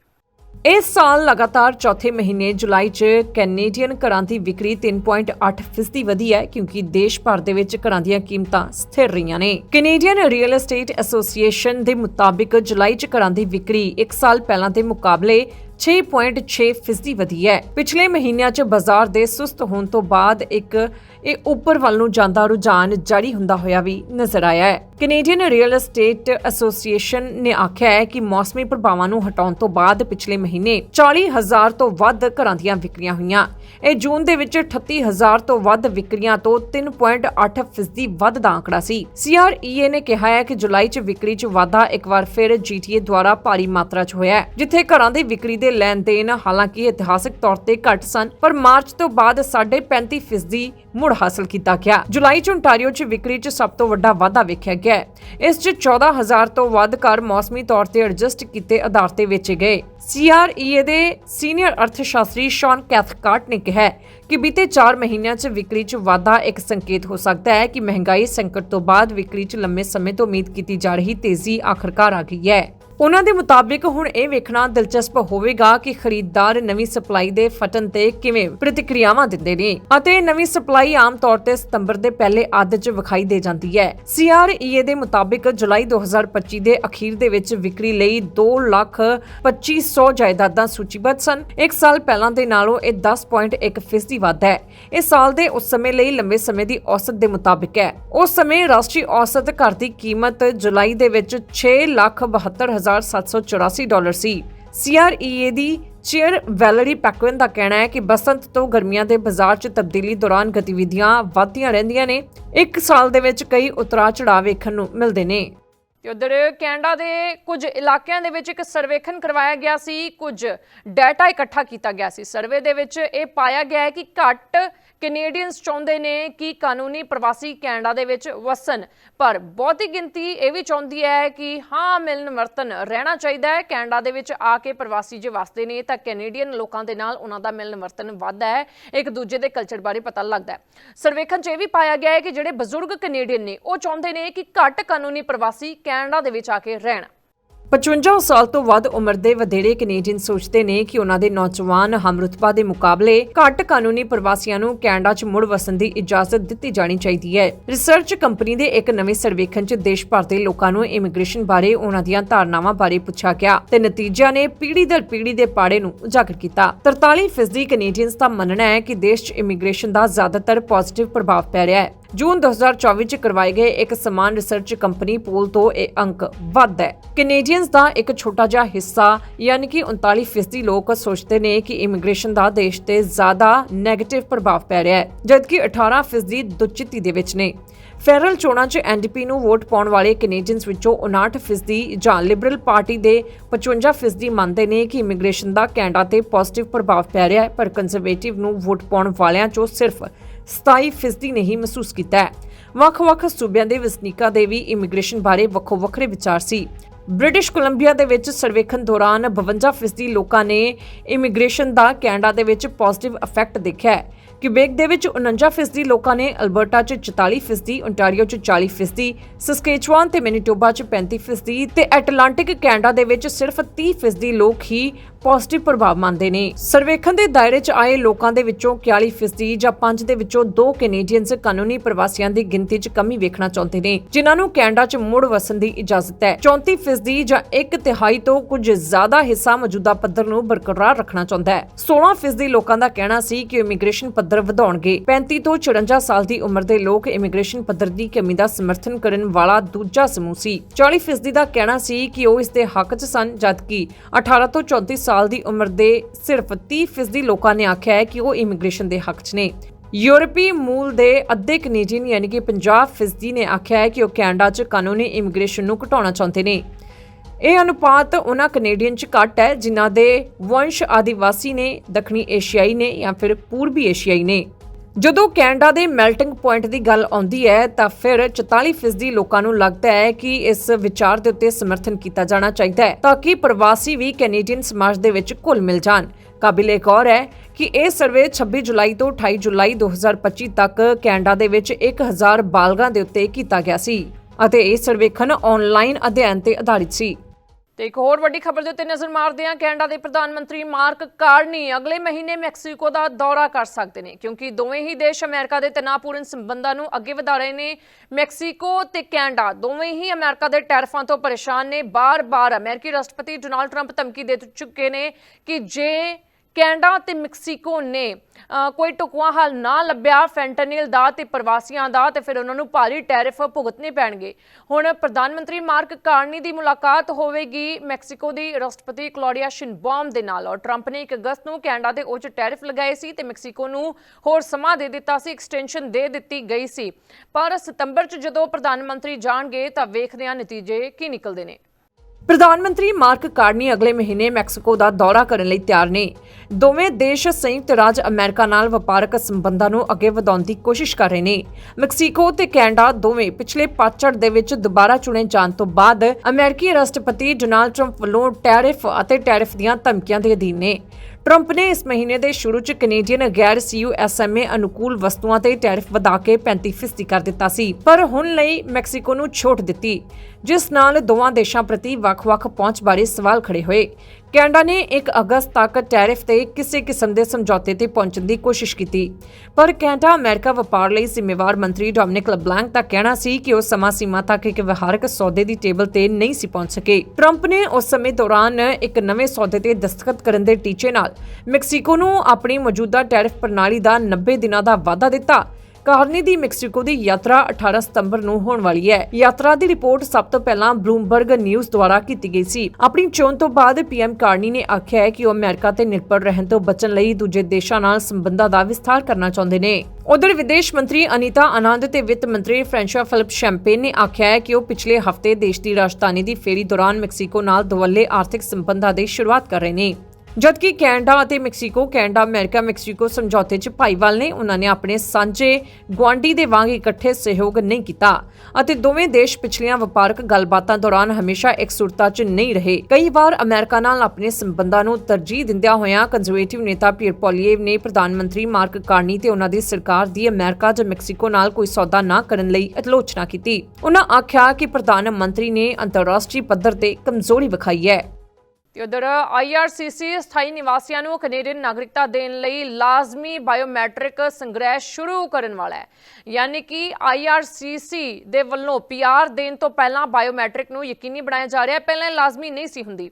ਇਸ ਸਾਲ ਲਗਾਤਾਰ ਚੌਥੇ ਮਹੀਨੇ ਜੁਲਾਈ 'ਚ ਕੈਨੇਡੀਅਨ ਘਰਾਂ ਦੀ ਵਿਕਰੀ 3.8 ਫੀਸਦੀ ਵਧੀ ਹੈ ਕਿਉਂਕਿ ਦੇਸ਼ ਭਰ ਦੇ ਵਿੱਚ ਘਰਾਂ ਦੀਆਂ ਕੀਮਤਾਂ ਸਥਿਰ ਰਹੀਆਂ ਨੇ। ਕੈਨੇਡੀਅਨ ਰੀਅਲ ਏਸਟੇਟ ਐਸੋਸੀਏਸ਼ਨ ਦੇ ਮੁਤਾਬਿਕ ਜੁਲਾਈ 'ਚ ਘਰਾਂ ਦੀ ਵਿਕਰੀ 1 ਸਾਲ ਪਹਿਲਾਂ ਦੇ ਮੁਕਾਬਲੇ 6.6 ਫੀਸਦੀ ਵਧੀ ਹੈ। ਪਿਛਲੇ ਮਹੀਨਿਆਂ 'ਚ ਬਾਜ਼ਾਰ ਦੇ ਸੁਸਤ ਹੋਣ ਤੋਂ ਬਾਅਦ ਇੱਕ ਇਹ ਉੱਪਰ ਵੱਲ ਨੂੰ ਜਾਂਦਾ ਰੁਝਾਨ ਜਾਰੀ ਹੁੰਦਾ ਹੋਇਆ ਵੀ ਨਜ਼ਰ ਆਇਆ ਹੈ। ਕੈਨੇਡੀਅਨ ਰੀਅਲ ਏਸਟੇਟ ਐਸੋਸੀਏਸ਼ਨ ਨੇ ਆਖਿਆ ਹੈ ਕਿ ਮੌਸਮੀ ਪ੍ਰਭਾਵਾਂ ਨੂੰ ਹਟਾਉਣ ਤੋਂ ਬਾਅਦ ਪਿਛਲੇ ਮਹੀਨੇ 40000 ਤੋਂ ਵੱਧ ਘਰਾਂ ਦੀਆਂ ਵਿਕਰੀਆਂ ਹੋਈਆਂ। ਇਹ ਜੂਨ ਦੇ ਵਿੱਚ 38000 ਤੋਂ ਵੱਧ ਵਿਕਰੀਆਂ ਤੋਂ 3.8 ਫੀਸਦੀ ਵੱਧ ਦਾ ਆંકੜਾ ਸੀ। ਸੀਆਰਈਏ ਨੇ ਕਿਹਾ ਹੈ ਕਿ ਜੁਲਾਈ 'ਚ ਵਿਕਰੀ 'ਚ ਵਾਧਾ ਇੱਕ ਵਾਰ ਫਿਰ ਜੀਟੀਏ ਦੁਆਰਾ ਭਾਰੀ ਮਾਤਰਾ 'ਚ ਹੋਇਆ ਹੈ, ਜਿੱਥੇ ਘਰਾਂ ਦੀ ਵਿਕਰੀ ਦੇ ਲੈਣ ਦੇਣ ਹਾਲਾਂਕਿ ਇਤਿਹਾਸਿਕ ਤੌਰ ਤੇ ਘੱਟ ਸਨ, ਪਰ ਮਾਰਚ ਤੋਂ ਬਾਅਦ 35 ਫੀਸਦੀ ਮੁੜ ਹਾਸਲ ਕੀਤਾ ਗਿਆ। ਜੁਲਾਈ 'ਚ ontario 'ਚ ਵਿਕਰੀ 'ਚ ਸਭ ਤੋਂ ਵੱਡਾ ਵਾਧਾ ਵੇਖਿਆ ਗਿਆ। ਇਸ 'ਚ 14000 ਤੋਂ ਵੱਧ ਘਰ ਮੌਸਮੀ ਤੌਰ ਤੇ ਐਡਜਸਟ ਕੀਤੇ ਆਧਾਰ ਤੇ ਵੇਚੇ ਗਏ। ਸੀਆਰਈਏ ਦੇ ਸੀਨੀਅਰ ਅਰਥਸ਼ਾਸਤਰੀ ਸ਼ੌਨ ਕੈਥਕਾਰਟ ਨੇ ਕਿਹਾ ਕਿ ਬੀਤੇ 4 ਮਹੀਨਿਆਂ 'ਚ ਵਿਕਰੀ 'ਚ ਵਾਧਾ ਇੱਕ ਸੰਕੇਤ ਹੋ ਸਕਦਾ ਹੈ ਕਿ ਮਹਿੰਗਾਈ ਸੰਕਟ ਤੋਂ ਬਾਅਦ ਵਿਕਰੀ 'ਚ ਲੰਮੇ ਸਮੇਂ ਤੋਂ ਉਮੀਦ ਕੀਤੀ ਜਾ ਰਹੀ ਤੇਜ਼ੀ ਆਖਰਕਾਰ ਆ ਗਈ ਹੈ। ਉਹਨਾਂ ਦੇ ਮੁਤਾਬਿਕ ਹੁਣ ਇਹ ਵੇਖਣਾ ਦਿਲਚਸਪ ਹੋਵੇਗਾ ਕਿ ਖਰੀਦਦਾਰ ਨਵੀਂ ਸਪਲਾਈ ਦੇ ਫਟਣ ਤੇ ਕਿਵੇਂ ਪ੍ਰਤੀਕਿਰਿਆਵਾਂ ਦਿੰਦੇ ਨੇ ਅਤੇ ਨਵੀਂ ਸਪਲਾਈ ਆਮ ਤੌਰ ਤੇ ਸਤੰਬਰ ਦੇ ਪਹਿਲੇ ਅੱਧ 'ਚ ਵਿਖਾਈ ਦੇ ਜਾਂਦੀ ਹੈ। ਸੀਆਰਈਏ ਦੇ ਮੁਤਾਬਿਕ ਜੁਲਾਈ 2025 ਦੇ ਅਖੀਰ ਦੇ ਵਿੱਚ ਵਿਕਰੀ ਲਈ 2 ਲੱਖ 2500 ਜਾਇਦਾਦਾਂ ਸੂਚੀਬੱਧ ਸਨ। ਇੱਕ ਸਾਲ ਪਹਿਲਾਂ ਦੇ ਨਾਲੋਂ ਇਹ 10.1 ਫੀਸਦੀ ਵੱਧ ਹੈ। ਇਹ ਸਾਲ ਦੇ ਉਸ ਸਮੇਂ ਲਈ ਲੰਬੇ ਸਮੇਂ ਦੀ ਔਸਤ ਦੇ ਮੁਤਾਬਿਕ ਹੈ। ਉਸ ਸਮੇਂ ਰਾਸ਼ਟਰੀ ਔਸਤ ਘਰ ਦੀ ਕੀਮਤ ਜੁਲਾਈ ਦੇ ਵਿੱਚ 6 ਲੱਖ 72784 ਡਾਲਰ ਸੀ। ਸੀਆਰਈਏ ਦੀ ਚੇਅਰ ਵੈਲਰੀ ਪੈਕਵਿਨ ਦਾ ਕਹਿਣਾ ਹੈ ਕਿ ਬਸੰਤ ਤੋਂ ਗਰਮੀਆਂ ਦੇ ਬਾਜ਼ਾਰ 'ਚ ਤਬਦੀਲੀ ਦੌਰਾਨ ਗਤੀਵਿਧੀਆਂ ਵਧਦੀਆਂ ਰਹਿੰਦੀਆਂ ਨੇ। ਇੱਕ ਸਾਲ ਦੇ ਵਿੱਚ ਕਈ ਉਤਰਾਅ ਚੜਾਅ ਵੇਖਣ ਨੂੰ ਮਿਲਦੇ ਨੇ। ਤੇ ਉਧਰ ਕੈਨੇਡਾ ਦੇ ਕੁਝ ਇਲਾਕਿਆਂ ਦੇ ਵਿੱਚ ਇੱਕ ਸਰਵੇਖਣ ਕਰਵਾਇਆ ਗਿਆ ਸੀ। ਕੁਝ ਡਾਟਾ ਇਕੱਠਾ ਕੀਤਾ ਗਿਆ ਸੀ। ਸਰਵੇ ਦੇ ਵਿੱਚ ਇਹ ਪਾਇਆ ਗਿਆ ਹੈ ਕਿ ਘੱਟ ਕੈਨੇਡੀਅਨਸ ਚਾਹੁੰਦੇ ਨੇ ਕਿ ਕਾਨੂੰਨੀ ਪ੍ਰਵਾਸੀ ਕੈਨੇਡਾ ਦੇ ਵਿੱਚ ਵਸਣ, ਪਰ ਬਹੁਤੀ ਗਿਣਤੀ ਇਹ ਵੀ ਚਾਹੁੰਦੀ ਹੈ ਕਿ ਹਾਂ ਮਿਲਨ ਵਰਤਨ ਰਹਿਣਾ ਚਾਹੀਦਾ ਹੈ। ਕੈਨੇਡਾ ਦੇ ਵਿੱਚ ਆ ਕੇ ਪ੍ਰਵਾਸੀ ਜੇ ਵਸਦੇ ਨੇ, ਤਾਂ ਕੈਨੇਡੀਅਨ ਲੋਕਾਂ ਦੇ ਨਾਲ ਉਹਨਾਂ ਦਾ ਮਿਲਨ ਵਰਤਨ ਵੱਧਦਾ ਹੈ। ਇੱਕ ਦੂਜੇ ਦੇ ਕਲਚਰ ਬਾਰੇ ਪਤਾ ਲੱਗਦਾ ਹੈ। ਸਰਵੇਖਣ 'ਚ ਇਹ ਵੀ ਪਾਇਆ ਗਿਆ ਹੈ ਕਿ ਜਿਹੜੇ ਬਜ਼ੁਰਗ ਕੈਨੇਡੀਅਨ ਨੇ, ਉਹ ਚਾਹੁੰਦੇ ਨੇ ਕਿ ਘੱਟ ਕਾਨੂੰਨੀ ਪ੍ਰਵਾਸੀ ਕੈਨੇਡਾ ਦੇ ਵਿੱਚ ਆ ਕੇ ਰਹਿਣ। 55 ਸਾਲ ਤੋਂ ਵੱਧ ਉਮਰ ਦੇ ਵਧੇਰੇ ਕੈਨੇਡੀਅਨ ਸੋਚਦੇ ਨੇ ਕਿ ਉਹਨਾਂ ਦੇ ਨੌਜਵਾਨ ਹਮਰੁਤਬਾ ਦੇ ਮੁਕਾਬਲੇ ਘੱਟ ਕਾਨੂੰਨੀ ਪ੍ਰਵਾਸੀਆਂ ਨੂੰ ਕੈਨੇਡਾ 'ਚ ਮੁੜ ਵਸਣ ਦੀ ਇਜਾਜ਼ਤ ਦਿੱਤੀ ਜਾਣੀ ਚਾਹੀਦੀ ਹੈ। ਰਿਸਰਚ ਕੰਪਨੀ ਦੇ ਇੱਕ ਨਵੇਂ ਸਰਵੇਖਣ 'ਚ ਦੇਸ਼ ਭਰ ਦੇ ਲੋਕਾਂ ਨੂੰ ਇਮੀਗ੍ਰੇਸ਼ਨ ਬਾਰੇ ਉਹਨਾਂ ਦੀਆਂ ਧਾਰਨਾਵਾਂ ਬਾਰੇ ਪੁੱਛਿਆ ਗਿਆ ਤੇ ਨਤੀਜਿਆਂ ਨੇ ਪੀੜ੍ਹੀ ਦਰ ਪੀੜ੍ਹੀ ਦੇ ਪਾੜੇ ਨੂੰ ਉਜਾਗਰ ਕੀਤਾ। 43% ਕੈਨੇਡੀਅਨਸ ਦਾ ਮੰਨਣਾ ਹੈ ਕਿ ਦੇਸ਼ 'ਚ ਇਮੀਗ੍ਰੇਸ਼ਨ ਦਾ ਜ਼ਿਆਦਾਤਰ ਪੋਜ਼ਿਟਿਵ ਪ੍ਰਭਾਵ ਪੈ ਰਿਹਾ ਹੈ। ਜੂਨ 2024 ਚ ਕਰਵਾਏ ਗਏ ਇੱਕ ਸਮਾਨ ਰਿਸਰਚ ਕੰਪਨੀ ਪੋਲ ਤੋਂ ਇਹ ਅੰਕ ਵੱਧ ਹੈ। ਕੈਨੇਡੀਅਨਸ ਦਾ ਇੱਕ ਛੋਟਾ ਜਿਹਾ ਹਿੱਸਾ, ਯਾਨੀ ਕਿ 39% ਲੋਕ ਸੋਚਦੇ ਨੇ ਕਿ ਇਮੀਗ੍ਰੇਸ਼ਨ ਦਾ ਦੇਸ਼ ਤੇ ਜ਼ਿਆਦਾ ਨੈਗੇਟਿਵ ਪ੍ਰਭਾਵ ਪੈ ਰਿਹਾ ਹੈ, ਜਦਕਿ 18% ਦੁਚਿੱਤੀ ਦੇ ਵਿੱਚ ਨੇ। ਫੈਡਰਲ ਚੋਣਾਂ 'ਚ ਐਨਡੀਪੀ ਨੂੰ ਵੋਟ ਪਾਉਣ ਵਾਲੇ ਕੈਨੇਡੀਅਨਸ ਵਿੱਚੋਂ 59% ਜਾਂ ਲਿਬਰਲ ਪਾਰਟੀ ਦੇ 55% ਮੰਨਦੇ ਨੇ ਕਿ ਇਮੀਗ੍ਰੇਸ਼ਨ ਦਾ ਕੈਨੇਡਾ ਤੇ ਪੋਜ਼ਿਟਿਵ ਪ੍ਰਭਾਵ ਪੈ ਰਿਹਾ ਹੈ, ਪਰ ਕੰਜ਼ਰਵੇਟਿਵ ਨੂੰ ਵੋਟ ਪਾਉਣ ਵਾਲਿਆਂ 'ਚੋਂ ਸਿਰਫ 27% ਨੇ ਹੀ ਮਹਿਸੂਸ ਕੀਤਾ ਹੈ। ਵੱਖ-ਵੱਖ ਸੂਬਿਆਂ ਦੇ ਵਸਨੀਕਾਂ ਦੇ ਵੀ ਇਮੀਗ੍ਰੇਸ਼ਨ ਬਾਰੇ ਵੱਖੋ-ਵੱਖਰੇ ਵਿਚਾਰ ਸੀ। ਬ੍ਰਿਟਿਸ਼ ਕੋਲੰਬੀਆ ਦੇ ਵਿੱਚ ਸਰਵੇਖਣ ਦੌਰਾਨ 52% ਲੋਕਾਂ ਨੇ ਇਮੀਗ੍ਰੇਸ਼ਨ ਦਾ ਕੈਨੇਡਾ ਦੇ ਵਿੱਚ ਪੋਜ਼ਿਟਿਵ ਇਫੈਕਟ ਦੇਖਿਆ ਹੈ। ਕਿਬੇਕ ਦੇ ਵਿੱਚ 49% ਲੋਕਾਂ ਨੇ ਅਲਬਰਟਾ 'ਚ 44%, ontario 'ਚ 40%, ਸਸਕੇਚੁਆਨ ਤੇ ਮੈਨੀਟੋਬਾ 'ਚ 35% ਤੇ ਐਟਲਾਂਟਿਕ ਕੈਨੇਡਾ ਦੇ ਵਿੱਚ ਸਿਰਫ 30% ਲੋਕ ਹੀ ਪੋਜ਼ਿਟਿਵ ਪ੍ਰਭਾਵ ਮੰਨਦੇ ਨੇ। ਸਰਵੇਖਣ ਦੇ ਦਾਇਰੇ 'ਚ ਆਏ ਲੋਕਾਂ ਦੇ ਵਿੱਚੋਂ 41% ਜਾਂ 5 ਦੇ ਵਿੱਚੋਂ 2 ਕੈਨੇਡੀਅਨਸ ਕਾਨੂੰਨੀ ਪ੍ਰਵਾਸੀਆਂ ਦੀ ਗਿਣਤੀ 'ਚ ਕਮੀ ਵੇਖਣਾ ਚਾਹੁੰਦੇ ਨੇ, ਜਿਨ੍ਹਾਂ ਨੂੰ ਕੈਨੇਡਾ 'ਚ ਮੁੜ ਵਸਣ ਦੀ ਇਜਾਜ਼ਤ ਹੈ। 34% ਜਾਂ 1 ਤਿਹਾਈ ਤੋਂ ਕੁਝ ਜ਼ਿਆਦਾ ਹਿੱਸਾ ਮੌਜੂਦਾ ਪੱਧਰ ਨੂੰ ਬਰਕਰਾਰ ਰੱਖਣਾ ਚਾਹੁੰਦਾ ਹੈ। 16% ਲੋਕਾਂ ਦਾ ਕਹਿਣਾ ਸੀ ਕਿ ਇਮੀਗ੍ਰੇਸ਼ਨ ਪੱਧਰ ਵਧਾਉਣਗੇ। 35 ਤੋਂ 54 ਸਾਲ ਦੀ ਉਮਰ ਦੇ ਲੋਕ ਇਮੀਗ੍ਰੇਸ਼ਨ ਪੱਧਰ ਦੀ ਕਮੀ ਦਾ ਸਮਰਥਨ ਕਰਨ ਵਾਲਾ ਦੂਜਾ ਸਮੂਹ ਸੀ। 40% ਦਾ ਕਹਿਣਾ ਸੀ ਕਿ ਉਹ ਇਸ ਦੇ ਹੱਕ 'ਚ ਸਨ, ਜਦਕਿ 18 ਤੋਂ 34 ਸਾਲ ਦੀ ਉਮਰ ਦੇ ਸਿਰਫ 30% ਲੋਕਾਂ ਨੇ ਆਖਿਆ ਹੈ ਕਿ ਉਹ ਇਮੀਗ੍ਰੇਸ਼ਨ ਦੇ ਹੱਕ 'ਚ ਨੇ। ਯੂਰਪੀ ਮੂਲ ਦੇ ਅੱਧੇ ਕੈਨੇਡੀਅਨ ਯਾਨੀ ਕਿ 50% ਨੇ ਆਖਿਆ ਹੈ ਕਿ ਉਹ ਕੈਨੇਡਾ 'ਚ ਕਾਨੂੰਨੀ ਇਮੀਗ੍ਰੇਸ਼ਨ ਨੂੰ ਘਟਾਉਣਾ ਚਾਹੁੰਦੇ ਨੇ। ਇਹ ਅਨੁਪਾਤ ਉਹਨਾਂ ਕੈਨੇਡੀਅਨ 'ਚ ਘੱਟ ਹੈ, ਜਿਨ੍ਹਾਂ ਦੇ ਵੰਸ਼ ਆਦੀਵਾਸੀ ਨੇ, ਦੱਖਣੀ ਏਸ਼ੀਆਈ ਨੇ ਜਾਂ ਫਿਰ ਪੂਰਬੀ ਏਸ਼ੀਆਈ ਨੇ। ਜਦੋਂ ਕੈਨੇਡਾ ਦੇ ਮੈਲਟਿੰਗ ਪੁਆਇੰਟ ਦੀ ਗੱਲ ਆਉਂਦੀ ਹੈ, ਤਾਂ ਫਿਰ 44% ਲੋਕਾਂ ਨੂੰ ਲੱਗਦਾ ਹੈ ਕਿ ਇਸ ਵਿਚਾਰ ਦੇ ਉੱਤੇ ਸਮਰਥਨ ਕੀਤਾ ਜਾਣਾ ਚਾਹੀਦਾ ਹੈ ਤਾਂ ਕਿ ਪ੍ਰਵਾਸੀ ਵੀ ਕੈਨੇਡੀਅਨ ਸਮਾਜ ਦੇ ਵਿੱਚ ਘੁਲ ਮਿਲ ਜਾਣ। ਕਾਬਿਲੇ ਗੌਰ ਹੈ ਕਿ ਇਹ ਸਰਵੇ 26 ਜੁਲਾਈ ਤੋਂ 28 ਜੁਲਾਈ 2025 ਤੱਕ ਕੈਨੇਡਾ ਦੇ ਵਿੱਚ 1000 ਬਾਲਗਾਂ ਦੇ ਉੱਤੇ ਕੀਤਾ ਗਿਆ ਸੀ ਅਤੇ ਇਹ ਸਰਵੇਖਣ ਆਨਲਾਈਨ ਅਧਿਐਨ ਤੇ ਆਧਾਰਿਤ ਸੀ। ਤੇ ਇੱਕ ਹੋਰ ਵੱਡੀ ਖਬਰ ਦੇ ਉੱਤੇ ਨਜ਼ਰ ਮਾਰਦੇ ਹਾਂ। ਕੈਨੇਡਾ ਦੇ ਪ੍ਰਧਾਨ ਮੰਤਰੀ ਮਾਰਕ ਕਾਰਨੀ ਅਗਲੇ ਮਹੀਨੇ ਮੈਕਸੀਕੋ ਦਾ ਦੌਰਾ ਕਰ ਸਕਦੇ ਨੇ, ਕਿਉਂਕਿ ਦੋਵੇਂ ਹੀ ਦੇਸ਼ ਅਮਰੀਕਾ ਦੇ ਤਣਾਅਪੂਰਨ ਸੰਬੰਧਾਂ ਨੂੰ ਅੱਗੇ ਵਧਾ ਰਹੇ ਨੇ, ਮੈਕਸੀਕੋ ਤੇ ਕੈਨੇਡਾ। ਦੋਵੇਂ ਹੀ ਅਮਰੀਕਾ ਦੇ ਟੈਰਫਾਂ ਤੋਂ ਪਰੇਸ਼ਾਨ ਨੇ। ਬਾਰ-ਬਾਰ ਅਮਰੀਕੀ ਰਾਸ਼ਟਰਪਤੀ ਡੋਨਾਲਡ ਟਰੰਪ ਧਮਕੀ ਦੇ ਚੁੱਕੇ ਨੇ ਕਿ ਜੇ ਕੈਨੇਡਾ ਤੇ ਮੈਕਸੀਕੋ ਨੇ ਕੋਈ ਟੁਕਵਾ ਹੱਲ ਨਾ ਲੱਭਿਆ। ਫੈਂਟਨਿਲ ਦਾ ਤੇ ਪ੍ਰਵਾਸੀਆਂ ਦਾ ਤੇ ਫਿਰ ਉਹਨਾਂ ਨੂੰ ਭਾਰੀ ਟੈਰਿਫ ਭੁਗਤਣੇ ਪੈਣਗੇ। ਹੁਣ ਪ੍ਰਧਾਨ ਮੰਤਰੀ ਮਾਰਕ ਕਾਰਨੀ ਦੀ ਮੁਲਾਕਾਤ ਹੋਵੇਗੀ ਮੈਕਸੀਕੋ ਦੀ ਰਾਸ਼ਟਰਪਤੀ ਕਲੋਡੀਆ ਸ਼ਿਨਬੌਮ ਦੇ ਨਾਲ। ਔਰ ਟਰੰਪ ਨੇ 1 ਅਗਸਤ ਨੂੰ ਕੈਨੇਡਾ ਦੇ ਉੱਚ ਟੈਰਿਫ ਲਗਾਏ ਸੀ ਤੇ ਮੈਕਸੀਕੋ ਨੂੰ ਹੋਰ ਸਮਾਂ ਦੇ ਦਿੱਤਾ ਸੀ, ਐਕਸਟੈਂਸ਼ਨ ਦੇ ਦਿੱਤੀ ਗਈ ਸੀ। ਪਰ ਸਤੰਬਰ 'ਚ ਜਦੋਂ ਪ੍ਰਧਾਨ ਮੰਤਰੀ ਜਾਣਗੇ ਤਾਂ ਵੇਖਦੇ ਹਾਂ ਨਤੀਜੇ ਕੀ ਨਿਕਲਦੇ ਨੇ। ਪ੍ਰਧਾਨ ਮੰਤਰੀ ਮਾਰਕ ਕਾਰਨੀ ਅਗਲੇ ਮਹੀਨੇ ਮੈਕਸੀਕੋ ਦਾ ਦੌਰਾ ਕਰਨ ਲਈ ਤਿਆਰ ਨੇ। ਦੋਵੇਂ ਦੇਸ਼ ਸੰਯੁਕਤ ਰਾਜ ਅਮਰੀਕਾ ਨਾਲ ਵਪਾਰਕ ਸੰਬੰਧਾਂ ਨੂੰ ਅੱਗੇ ਵਧਾਉਣ ਦੀ ਕੋਸ਼ਿਸ਼ ਕਰ ਰਹੇ ਨੇ। ਮੈਕਸੀਕੋ ਤੇ ਕੈਨੇਡਾ ਦੋਵੇਂ ਪਿਛਲੇ ਪਤਝੜ ਦੇ ਵਿੱਚ ਦੁਬਾਰਾ ਚੁਣੇ ਜਾਣ ਤੋਂ ਬਾਅਦ ਅਮਰੀਕੀ ਰਾਸ਼ਟਰਪਤੀ ਡੋਨਾਲਡ ਟਰੰਪ ਵੱਲੋਂ ਟੈਰਿਫ ਅਤੇ ਟੈਰਿਫ ਦੀਆਂ ਧਮਕੀਆਂ ਦੇ ਅਧੀਨ ਨੇ। ਟਰੰਪ ਨੇ ਇਸ ਮਹੀਨੇ ਦੇ ਸ਼ੁਰੂ 'ਚ ਕੈਨੇਡੀਅਨ ਗੈਰ ਸੀਯੂਐਸਐਮਏ ਅਨੁਕੂਲ ਵਸਤੂਆਂ ਤੇ ਟੈਰਿਫ ਵਧਾ ਕੇ 35% ਕਰ ਦਿੱਤਾ ਸੀ, ਪਰ ਹੁਣ ਲਈ ਮੈਕਸੀਕੋ ਨੂੰ ਛੋਟ ਦਿੱਤੀ, ਜਿਸ ਨਾਲ ਦੋਵਾਂ ਦੇਸ਼ਾਂ ਪ੍ਰਤੀ ਵੱਖ-ਵੱਖ ਪਹੁੰਚ ਬਾਰੇ ਸਵਾਲ ਖੜੇ ਹੋਏ। ਕੈਨੇਡਾ ਨੇ 1 ਅਗਸਤ ਤੱਕ ਟੈਰਿਫ ਤੇ ਕਿਸੇ ਕਿਸਮ ਦੇ ਸਮਝੌਤੇ ਤੇ ਪਹੁੰਚਣ ਦੀ ਕੋਸ਼ਿਸ਼ ਕੀਤੀ। ਪਰ ਕੈਨੇਡਾ ਅਮਰੀਕਾ ਵਪਾਰ ਲਈ ਜ਼ਿੰਮੇਵਾਰ ਮੰਤਰੀ ਡੋਮਿਨਿਕ ਲਬਲੈਂਕ ਦਾ ਕਹਿਣਾ ਸੀ ਕਿ ਉਹ ਸਮਾਂ ਸੀਮਾ ਤੱਕ ਇੱਕ ਵਿਹਾਰਕ ਸੌਦੇ ਦੀ ਟੇਬਲ ਤੇ ਨਹੀਂ ਸੀ ਪਹੁੰਚ ਸਕੇ। ਟਰੰਪ ਨੇ ਉਸ ਸਮੇਂ ਦੌਰਾਨ ਇੱਕ ਨਵੇਂ ਸੌਦੇ ਤੇ ਦਸਤਖਤ ਕਰਨ ਦੇ ਟੀਚੇ ਨਾਲ ਮੈਕਸੀਕੋ ਨੂੰ ਆਪਣੀ ਮੌਜੂਦਾ ਟੈਰਿਫ ਪ੍ਰਣਾਲੀ ਦਾ 90 ਦਿਨਾਂ ਦਾ ਵਾਅਦਾ ਦਿੱਤਾ। ਕਾਰਨੀ ਦੀ ਮੈਕਸੀਕੋ ਦੀ ਯਾਤਰਾ 18 ਸਤੰਬਰ ਨੂੰ ਹੋਣ ਵਾਲੀ ਹੈ। ਯਾਤਰਾ ਦੀ ਰਿਪੋਰਟ ਸਭ ਤੋਂ ਪਹਿਲਾਂ ਬਲੂਮਬਰਗ ਨਿਊਜ਼ ਦੁਆਰਾ ਕੀਤੀ ਗਈ ਸੀ। ਆਪਣੀ ਚੋਣ ਤੋਂ ਬਾਅਦ ਪੀਐਮ ਕਾਰਨੀ ਨੇ ਆਖਿਆ ਹੈ ਕਿ ਉਹ ਅਮਰੀਕਾ ਤੇ ਨਿਰਭਰ ਰਹਿਣ ਤੋਂ ਬਚਣ ਲਈ ਦੂਜੇ ਦੇਸ਼ਾਂ ਨਾਲ ਸੰਬੰਧਾਂ ਦਾ ਵਿਸਥਾਰ ਕਰਨਾ ਚਾਹੁੰਦੇ ਨੇ। ਉਧਰ ਵਿਦੇਸ਼ ਮੰਤਰੀ ਅਨੀਤਾ ਆਨੰਦ ਤੇ ਵਿੱਤ ਮੰਤਰੀ ਫ੍ਰੈਂਸ਼ਾ ਫਿਲਿਪ ਸ਼ੈਂਪੇਨ ਨੇ ਆਖਿਆ ਹੈ ਕਿ ਉਹ ਪਿਛਲੇ ਹਫ਼ਤੇ ਦੇਸ਼ ਦੀ ਰਾਜਧਾਨੀ ਦੀ ਫੇਰੀ ਦੌਰਾਨ ਮੈਕਸੀਕੋ ਨਾਲ ਦੁਵੱਲੇ ਆਰਥਿਕ ਸੰਬੰਧਾਂ ਦੀ ਸ਼ੁਰੂਆਤ ਕਰ ਰਹੇ ਨੇ। ਜਦਕਿ ਕੈਨੇਡਾ ਅਤੇ ਮੈਕਸੀਕੋ, ਕੈਨੇਡਾ, ਅਮਰੀਕਾ, ਮੈਕਸੀਕੋ ਸਮਝੌਤੇ 'ਚ ਭਾਈਵਾਲ ਨੇ ਉਹਨਾਂ ਨੇ ਆਪਣੇ ਸਾਂਝੇ ਗੁਆਂਢੀ ਦੇ ਵਾਂਗ ਇਕੱਠੇ ਸਹਿਯੋਗ ਨਹੀਂ ਕੀਤਾ ਅਤੇ ਦੋਵੇਂ ਦੇਸ਼ ਪਿਛਲੀਆਂ ਵਪਾਰਕ ਗੱਲਬਾਤਾਂ ਦੌਰਾਨ ਹਮੇਸ਼ਾ ਇਕਸੁਰਤਾ 'ਚ ਨਹੀਂ ਰਹੇ। ਕਈ ਵਾਰ ਅਮਰੀਕਾ ਨਾਲ ਆਪਣੇ ਸੰਬੰਧਾਂ ਨੂੰ ਤਰਜੀਹ ਦਿੰਦਿਆਂ ਹੋਇਆਂ ਕੰਜ਼ਰਵੇਟਿਵ ਨੇਤਾ ਪੀਅਰ ਪੋਲੀਏਵ ਨੇ ਪ੍ਰਧਾਨ ਮੰਤਰੀ ਮਾਰਕ ਕਾਰਨੀ ਤੇ ਉਹਨਾਂ ਦੀ ਸਰਕਾਰ ਦੀ ਅਮਰੀਕਾ ਜਾਂ ਮੈਕਸੀਕੋ ਨਾਲ ਕੋਈ ਸੌਦਾ ਨਾ ਕਰਨ ਲਈ ਆਲੋਚਨਾ ਕੀਤੀ। ਉਹਨਾਂ ਆਖਿਆ ਕਿ ਪ੍ਰਧਾਨ ਮੰਤਰੀ ਨੇ ਅੰਤਰਰਾਸ਼ਟਰੀ ਪੱਧਰ ਤੇ ਕਮਜ਼ੋਰੀ ਵਿਖਾਈ ਹੈ। ਤੇ ਉਧਰ ਆਈਆਰਸੀਸੀ ਸਥਾਈ ਨਿਵਾਸੀਆਂ ਨੂੰ ਕੈਨੇਡੀਅਨ ਨਾਗਰਿਕਤਾ ਦੇਣ ਲਈ ਲਾਜ਼ਮੀ ਬਾਇਓਮੈਟ੍ਰਿਕ ਸੰਗ੍ਰਹਿ ਸ਼ੁਰੂ ਕਰਨ ਵਾਲਾ ਹੈ। ਯਾਨੀ ਕਿ ਆਈਆਰਸੀਸੀ ਦੇ ਵੱਲੋਂ ਪੀਆਰ ਦੇਣ ਤੋਂ ਪਹਿਲਾਂ ਬਾਇਓਮੈਟ੍ਰਿਕ ਨੂੰ ਯਕੀਨੀ ਬਣਾਇਆ ਜਾ ਰਿਹਾ ਹੈ। ਪਹਿਲਾਂ ਇਹ ਲਾਜ਼ਮੀ ਨਹੀਂ ਸੀ ਹੁੰਦੀ।